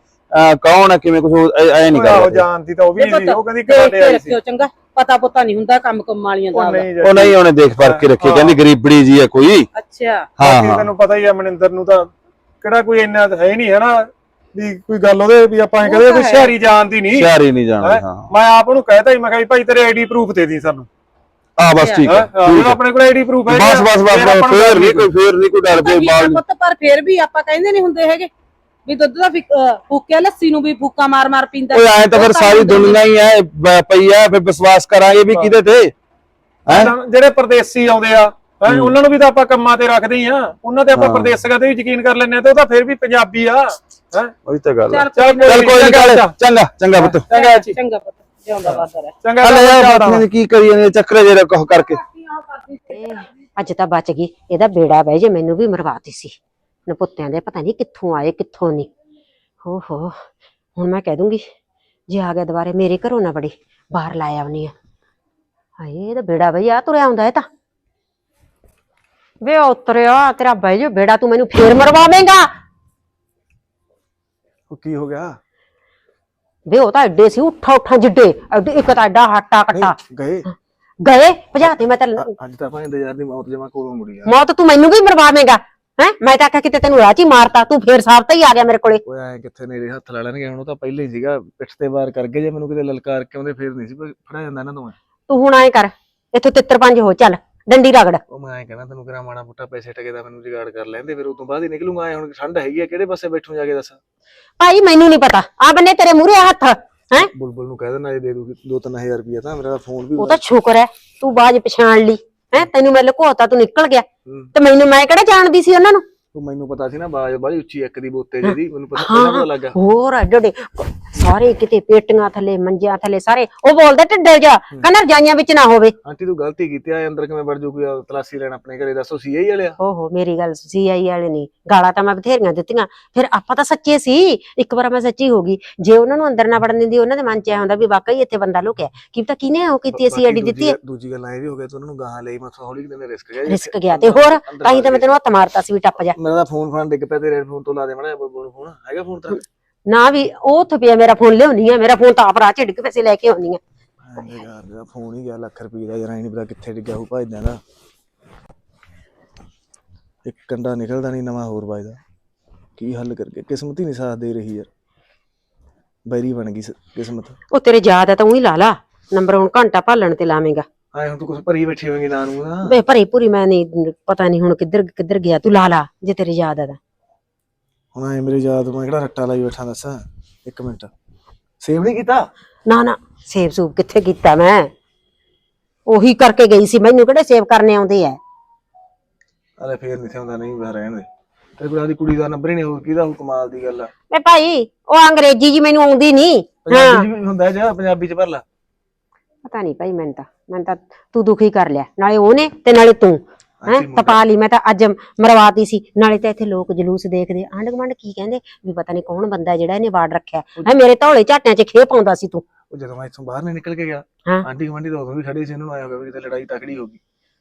ਕੌਣ ਹੈ ਕਿਵੇਂ ਕੁਝ ਐ ਨਹੀਂ ਕਰਦਾ। ਜਾਣਦੀ ਤਾਂ ਉਹ ਵੀ ਨਹੀਂ ਉਹ ਕਹਿੰਦੀ ਕੇ ਆਈ ਸੀ ਰੱਖਿਓ ਚੰਗਾ ਪਤਾ ਪੁੱਤਾ ਨਹੀਂ ਹੁੰਦਾ ਕੰਮ ਕੰਮ ਵਾਲੀਆਂ ਦਾ ਉਹ ਨਹੀਂ ਉਹ ਨਹੀਂ ਉਹਨੇ ਦੇਖ ਪਰ ਕੇ ਰੱਖੀ ਕਹਿੰਦੀ ਗਰੀਬੜੀ ਜੀ ਹੈ ਕੋਈ। ਅੱਛਾ। ਹਾਂ ਹਾਂ। ਤੈਨੂੰ ਪਤਾ ਹੀ ਆ ਮਨਿੰਦਰ ਨੂੰ ਤਾਂ ਕਿਹੜਾ ਕੋਈ ਇੰਨਾ ਤਾਂ ਹੈ ਨਹੀਂ ਹੈ ਨਾ ਵੀ ਕੋਈ ਗੱਲ ਉਹਦੇ ਵੀ ਆਪਾਂ ਐਂ ਉਹ ਕਹਦੇ ਹੈ। ਸ਼ਹਿਰੀ ਜਾਣਦੀ ਨਹੀਂ। ਸ਼ਹਿਰ ਹੀ ਨਹੀਂ ਜਾਣਾ ਹੈਂ? ਹਾਂ। ਮੈਂ ਆਪ ਉਹਨੂੰ ਕਹਿਤਾ ਹੀ ਮੈਂ ਕਿਹਾ ਵੀ ਭਾਈ ਤੇਰੇ ਆਈਡੀ ਪ੍ਰੂਫ ਦੇ ਦੀ ਸਾਨੂੰ। ਆ ਬਸ ਠੀਕ ਹੈ? ਹੈਂ? ਠੀਕ। ਆਪਣੇ ਕੋਲ ਆਈਡੀ ਪ੍ਰੂਫ ਹੈ ਬਸ ਬਸ ਬਸ ਫੇਰ ਨਹੀਂ ਕੋਈ ਫੇਰ ਨਹੀਂ ਕੋਈ ਡਰ ਕੀ ਬਾਲ ਆ ਪੁੱਤ ਪਰ ਫੇਰ ਵੀ ਆਪਾਂ ਕਹਿੰਦੇ ਨਹੀਂ ਹੁੰਦੇ ਹੈਗੇ। ਵੀ ਦੁੱਧ ਦਾ ਫੂਕਿਆ ਲੱਸੀ ਨੂੰ ਵੀ ਫੂਕਾ ਮਾਰ ਮਾਰ ਪੀਂਦਾ। ਓਏ ਐ ਤਾਂ ਫਿਰ ਸਾਰੀ ਦੁਨੀਆ ਹੀ ਐ ਪਈ ਐ ਫਿਰ ਵਿਸ਼ਵਾਸ ਕਰਾਂਗੇ ਵੀ ਕਿਹਦੇ ਤੇ? ਹੈਂ? ਜਿਹੜੇ ਪਰਦੇਸੀ ਆਉਂਦੇ ਆ ਹੈਂ, ਉਹਨਾਂ ਨੂੰ ਵੀ ਤਾਂ ਆਪਾਂ ਕੰਮਾਂ ਤੇ ਰੱਖਦੇ ਆ। ਉਹਨਾਂ ਤੇ ਆਪਾਂ ਹਾਂ। ਪਰਦੇਸੀਆਂ ਤੇ ਵੀ ਯਕੀਨ ਕਰ ਲੈਂਦੇ ਆ ਤੇ ਉਹ ਤਾਂ ਫਿਰ ਵੀ ਪੰਜਾਬੀ ਆ। ਹੈ? ਉਹੀ ਤਾਂ ਗੱਲ ਚੱਲ ਕੋਈ ਨਹੀਂ ਚੰਗਾ, ਚੰਗਾ ਚੰਗਾ ਪੁੱਤ। ਚੰਗਾ ਜੀ ਚੰਗਾ ਪੁੱਤ ਜਿਉਂਦਾ ਵਾਦਾ ਰਹਿ ਚੰਗਾ ਯਾਰ ਦੀ ਕੀ ਕਰੀ ਜਾਂਦੇ ਚੱਕਰੇ ਜਿਹੜੇ ਕੁਝ ਕਰਕੇ। ਅੱਜ ਤਾਂ ਬਚ ਗਈ। ਇਹਦਾ ਬੇੜਾ ਬਹਿ ਜੇ ਮੈਨੂੰ ਵੀ ਮਰਵਾਤੀ ਸੀ। ਨਪੁੱਤਿਆਂ ਦੇ ਪਤਾ ਨਹੀਂ ਕਿੱਥੋਂ ਆਏ ਕਿੱਥੋਂ ਨਹੀਂ। ਹੋ ਹੋ ਹੁਣ ਮੈਂ ਕਹਿ ਦੂੰਗੀ ਜੇ ਆ ਗਿਆ ਦੁਬਾਰੇ ਮੇਰੇ ਘਰੋਂ ਨਾ ਬੜੀ ਬਾਹਰ ਲਾਇਆ ਆਉਣੀ ਆ। ਹਾਏ ਇਹਦਾ ਬੇੜਾ ਬਈ ਆ ਤੁਰਿਆ ਆਉਂਦਾ ਇਹ ਤਾਂ। ਵੇ ਉਤਰਿਆ ਤੇਰਾ ਬਈ ਜੋ ਬੇੜਾ ਤੂੰ ਮੈਨੂੰ ਫੇਰ ਮਰਵਾਵੇਂਗਾ। ਉਹ ਕੀ ਹੋ ਗਿਆ? ਵੇ ਉਹ ਤਾਂ ਐਡੇ ਸੀ ਉੱਠਾ ਉੱਠਾ ਜਿੱਡੇ ਐਡੇ ਇੱਕ ਤਾਂ ਐਡਾ ਹੱਟਾ ਕੱਟਾ। ਗਏ। ਗਏ ਭਜਾਤੇ ਮੈਂ ਤਾਂ ਅੱਜ ਤਾਂ ਭਾਵੇਂ ਇੰਤਜ਼ਾਰ ਦੀ ਮੌਤ ਜਮਾ ਕੋਲੋਂ ਮੁੜੀ ਆ। ਮੌਤ ਤੂੰ ਮੈਨੂੰ ਵੀ ਮਰਵਾਵੇਂਗਾ? ਹੈ? ਮੈਂ ਤਾਂ ਆਖਿਆ ਕਿਤੇ ਤੈਨੂੰ ਰਾਹ 'ਚ ਹੀ ਮਾਰਤਾ ਤੂੰ ਫੇਰ ਸਾਫ਼ ਹੀ ਆ ਗਿਆ ਮੇਰੇ ਕੋਲੇ। ਓਏ ਐ ਕਿੱਥੇ ਨੇੜੇ ਹੱਥ ਲਾ ਲੈਣਗੇ ਹੁਣ ਉਹ ਤਾਂ ਪਹਿਲੇ ਹੀ ਸੀਗਾ ਪਿੱਠ ਤੇ ਵਾਰ ਕਰ ਗਏ ਜੇ ਮੈਨੂੰ ਕਿਤੇ ਲਲਕਾਰ ਕੇ ਆਉਂਦੇ ਫੇਰ ਨਹੀਂ ਸੀ ਫੜਿਆ ਜਾਂਦਾ ਇਹਨਾਂ ਤੋਂ ਤੂੰ ਹੁਣ ਐਂ ਕਰ ਇੱਥੋਂ ਤਿੱਤਰ ਪੰਜ ਹੋ ਚੱਲ ਡੰਡੀ ਰਗੜ। ਉਹ ਮੈਂ ਐ ਕਹਿੰਦਾ ਤੈਨੂੰ ਕਿਹੜਾ ਮਾੜਾ ਮੋਟਾ ਪੈਸੇ ਟਕੇ ਦਾ ਮੈਨੂੰ ਜੁਗਾੜ ਕਰ ਲੈਂਦੇ ਫਿਰ ਉਸ ਤੋਂ ਬਾਅਦ ਹੀ ਨਿਕਲੂਗਾ ਐ ਹੁਣ ਠੰਡ ਹੈਗੀ ਆ ਕਿਹੜੇ ਪਾਸੇ ਬੈਠੂ ਜਾ ਕੇ ਦੱਸ? ਭਾਈ ਮੈਨੂੰ ਨਹੀਂ ਪਤਾ ਆ ਬੰਨੇ ਤੇਰੇ ਮੂਹਰੇ ਹੱਥ ਹੈ? ਬੁਲਬੁਲ ਨੂੰ ਕਹਿ ਦੇਣਾ ਇਹ ਦੇ ਦੂਗੀ 2-3000 ਰੁਪਇਆ ਤਾਂ ਮੇਰਾ ਫੋਨ ਵੀ ਉਹ ਤਾਂ ਸ਼ੁਕਰ ਹੈ ਤੂੰ ਬਾਜ ਪਛਾਣ ਲਈ। ਹੈ ਤੈਨੂੰ ਮੈਂ ਲੁਕੋਤਾ ਤੂੰ ਨਿਕਲ ਗਿਆ ਹੂੰ। ਤੇ ਮੈਨੂੰ ਮੈਂ ਕਿਹੜਾ ਜਾਣਦੀ ਸੀ ਉਹਨਾਂ ਨੂੰ ਉਹ ਮੈਨੂੰ ਪਤਾ ਸੀ ਨਾ ਬਾਜ ਬਾਲੀ ਉੱਚੀ ਇੱਕ ਦੀ ਬੋਤੇ ਜਿਹਦੀ ਮੈਨੂੰ ਪਤਾ। ਪਹਿਲਾਂ ਪਤਾ ਲੱਗਾ ਹੋਰ ਐਡੇ ਸਾਰੇ ਕਿਤੇ ਪੇਟੀਆਂ ਥੱਲੇ ਮੰਜਿਆਂ ਥੱਲੇ ਸਾਰੇ ਉਹ ਬੋਲਦਾ ਢਿੱਡਲ ਜਾ ਕਹਿੰਦਾ ਰਜਾਈਆਂ ਵਿੱਚ ਨਾ ਹੋਵੇ। ਆਂਟੀ ਤੂੰ ਗਲਤੀ ਕੀਤੀ ਆ ਅੰਦਰ ਕਿਵੇਂ ਵੜ ਜੂ ਕੋਈ ਤਲਾਸੀ ਲੈਣ ਆਪਣੇ ਘਰੇ ਦੱਸੋ ਸੀ ਇਹੀ ਵਾਲਿਆ ਓਹੋ ਮੇਰੀ ਗੱਲ ਸੀਆਈ ਵਾਲੇ ਨਹੀਂ। ਗਾਲਾਂ ਤਾਂ ਮੈਂ ਬਥੇਰੀਆਂ ਦਿੱਤੀਆਂ। ਫਿਰ ਆਪਾਂ ਤਾਂ ਸੱਚੇ ਸੀ। ਇੱਕ ਵਾਰ ਮੈਂ ਸੱਚੀ ਹੋ ਗਈ। ਜੇ ਉਹਨਾਂ ਨੂੰ ਅੰਦਰ ਨਾ ਵੜਨ ਦਿੰਦੀ ਉਹਨਾਂ ਦੇ ਮਨ ਚ ਆਇਆ ਹੁੰਦਾ ਵੀ ਵਾਕਈ ਇੱਥੇ ਬੰਦਾ ਲੁਕਿਆ ਕੀ ਪਤਾ ਕਿਹਨੇ ਉਹ ਕੀਤੀ ਅਸੀਂ ਐਡੀ ਦਿੱਤੀ ਦੂਜੀ ਗੱਲ ਐ ਵੀ ਹੋ ਗਿਆ ਤੂੰ ਉਹਨਾਂ ਨੂੰ ਗਾਹਾਂ ਲਈ ਮੈਂ ਹੌਲੀ ਕਿਤੇ ਰਿਸਕ ਗਿਆ ਰਿਸਕ ਗਿਆ। ਤੇ ਹੋਰ ਤਾਂ ਹੀ ਤਾਂ ਮੈਂ ਤੈਨੂੰ ਹੱਥ ਮਾਰਤਾ ਸੀ ਵੀ ਟੱਪ ਜਾ। ਮੇਰਾ ਤਾਂ ਫੋਨ ਫਾਨ ਡਿੱਗ ਪਿਆ ਤੇਰੇ ਫੋਨ ਤੋਂ ਲਾ ਦੇ ਮੜਾ ਬੋਲ ਫੋਨ। ਹੈਗਾ ਫੋਨ ਤੇਰਾ? ਨਾ ਵੀ ਉਹ ਉੱਥੇ ਪਿਆ ਮੇਰਾ ਫੋਨ ਲਿਆਉਣੀ ਆ ਮੇਰਾ ਫੋਨ ਤਾਂ ਆਪ ਰਾਹ ਚ ਡਿੱਗ ਪੈਸੇ ਲੈ ਕੇ ਆਉਣੀ ਆ। ਐਂ ਯਾਰ ਮੇਰਾ ਫੋਨ ਹੀ ਗਿਆ ਲੱਖ ਰੁਪਏ ਦਾ ਯਾਰ ਐ ਨਹੀਂ ਪਤਾ ਕਿੱਥੇ ਡਿੱਗਿਆ ਹੋਊ ਭਾਜਦਿਆਂ ਦਾ ਇੱਕ ਕੰਡਾ ਨਿਕਲਦਾ ਨਹੀਂ ਨਵਾਂ ਹੋਰ ਵੱਜਦਾ। ਕੀ ਹੱਲ ਕਰਕੇ ਕਿਸਮਤ ਹੀ ਨਹੀਂ ਸਾਥ ਦੇ ਰਹੀ ਯਾਰ। ਬੈਰੀ ਬਣ ਗਈ ਸ- ਕਿਸਮਤ। ਉਹ ਤੇਰੇ ਯਾਦ ਆ ਤਾਂ ਉਹੀ ਲਾ ਲਾ। ਨੰਬਰ ਹੁਣ ਘੰਟਾ ਭਾਲਣ ਤੇ ਲਾਵੇਂਗਾ। ਆਏ ਹੁਣ ਤੂੰ ਕੁਝ ਭਰੀ ਬੈਠੀ ਹੋਵੇਂਗੀ ਨਾਂ ਨੂੰ ਨਾ ਵੇ ਭਰੀ ਪੂਰੀ ਮੈਂ ਨਹੀਂ ਪਤਾ ਨਹੀਂ ਹੁਣ ਕਿੱਧਰ ਕਿੱਧਰ ਗਿਆ। ਤੂੰ ਲਾ ਲਾ ਜੇ ਤੇਰੇ ਯਾਦ ਆ ਤਾਂ। ਹੁਣ ਐ ਮੇਰੇ ਯਾਦ ਮੈਂ ਕਿਹੜਾ ਰੱਟਾ ਲਾਈ ਬੈਠਾ ਦੱਸ। ਇੱਕ ਮਿੰਟ। ਸੇਵ ਨਹੀਂ ਕੀਤਾ? ਨਾ ਨਾ ਸੇਵ ਸੂਬ ਕਿੱਥੇ ਕੀਤਾ ਮੈਂ? ਉਹੀ ਕਰਕੇ ਗਈ ਸੀ ਮੈਨੂੰ ਕਿਹੜੇ ਸੇਵ ਕਰਨੇ ਆਉਂਦੇ ਆ ਅਰੇ ਫੇਰ ਨਹੀਂ ਆਉਂਦਾ ਨਹੀਂ ਬਸ ਰਹਿਣ ਦੇ। ਤੇਰੇ ਕੋਲ ਆਪਦੀ ਕੁੜੀ ਦਾ ਨੰਬਰ ਹੀ ਨਹੀਂ ਹੋਰ ਕਿਹਦਾ ਉਹ ਕਮਾਲ ਦੀ ਗੱਲ ਆ। ਵੇ ਭਾਈ ਉਹ ਅੰਗਰੇਜ਼ੀ ਜੀ ਮੈਨੂੰ ਆਉਂਦੀ ਨਹੀਂ ਪੰਜਾਬੀ ਚ ਵੀ ਹੁੰਦਾ ਜਾ ਪੰਜਾਬੀ ਚ ਭਰ ਲਾ। ਪਤਾ ਨਹੀਂ ਭਾਈ ਮੈਨੂੰ ਤਾਂ। ਮੈਨੂੰ ਤਾਂ ਤੂੰ ਦੁਖੀ ਕਰ ਲਿਆ। ਨਾਲੇ ਉਹਨੇ ਤੇ ਨਾਲੇ ਤੂੰ ਹੈ। ਤਪਾ ਲਈ ਮੈਂ ਤਾਂ ਅੱਜ ਮਰਵਾਤੀ ਸੀ। ਨਾਲੇ ਤਾਂ ਇੱਥੇ ਲੋਕ ਜਲੂਸ ਦੇਖਦੇ ਆਂਢ ਗੁਆਂਢ ਕੀ ਕਹਿੰਦੇ? ਵੀ ਪਤਾ ਨਹੀਂ ਕੌਣ ਬੰਦਾ ਜਿਹੜਾ ਇਹਨੇ ਵਾੜ ਰੱਖਿਆ। ਹੈ ਮੇਰੇ ਧੌਲੇ ਝਾਟਿਆਂ 'ਚ ਖੇ ਪਾਉਂਦਾ ਸੀ ਤੂੰ। ਉਹ ਜਦੋਂ ਮੈਂ ਇੱਥੋਂ ਬਾਹਰ ਨਹੀਂ ਨਿਕਲ ਕੇ ਗਿਆ ਹਾਂ। ਆਂਟੀ ਗਵਾਂਢੀ ਤਾਂ ਉਦੋਂ ਵੀ ਖੜੇ ਸੀ ਇਹਨਾਂ ਨੂੰ ਆਇਆ ਹੋਇਆ ਵੀ ਕਿਤੇ ਲੜਾਈ ਤਕੜੀ ਹੋ ਗਈ।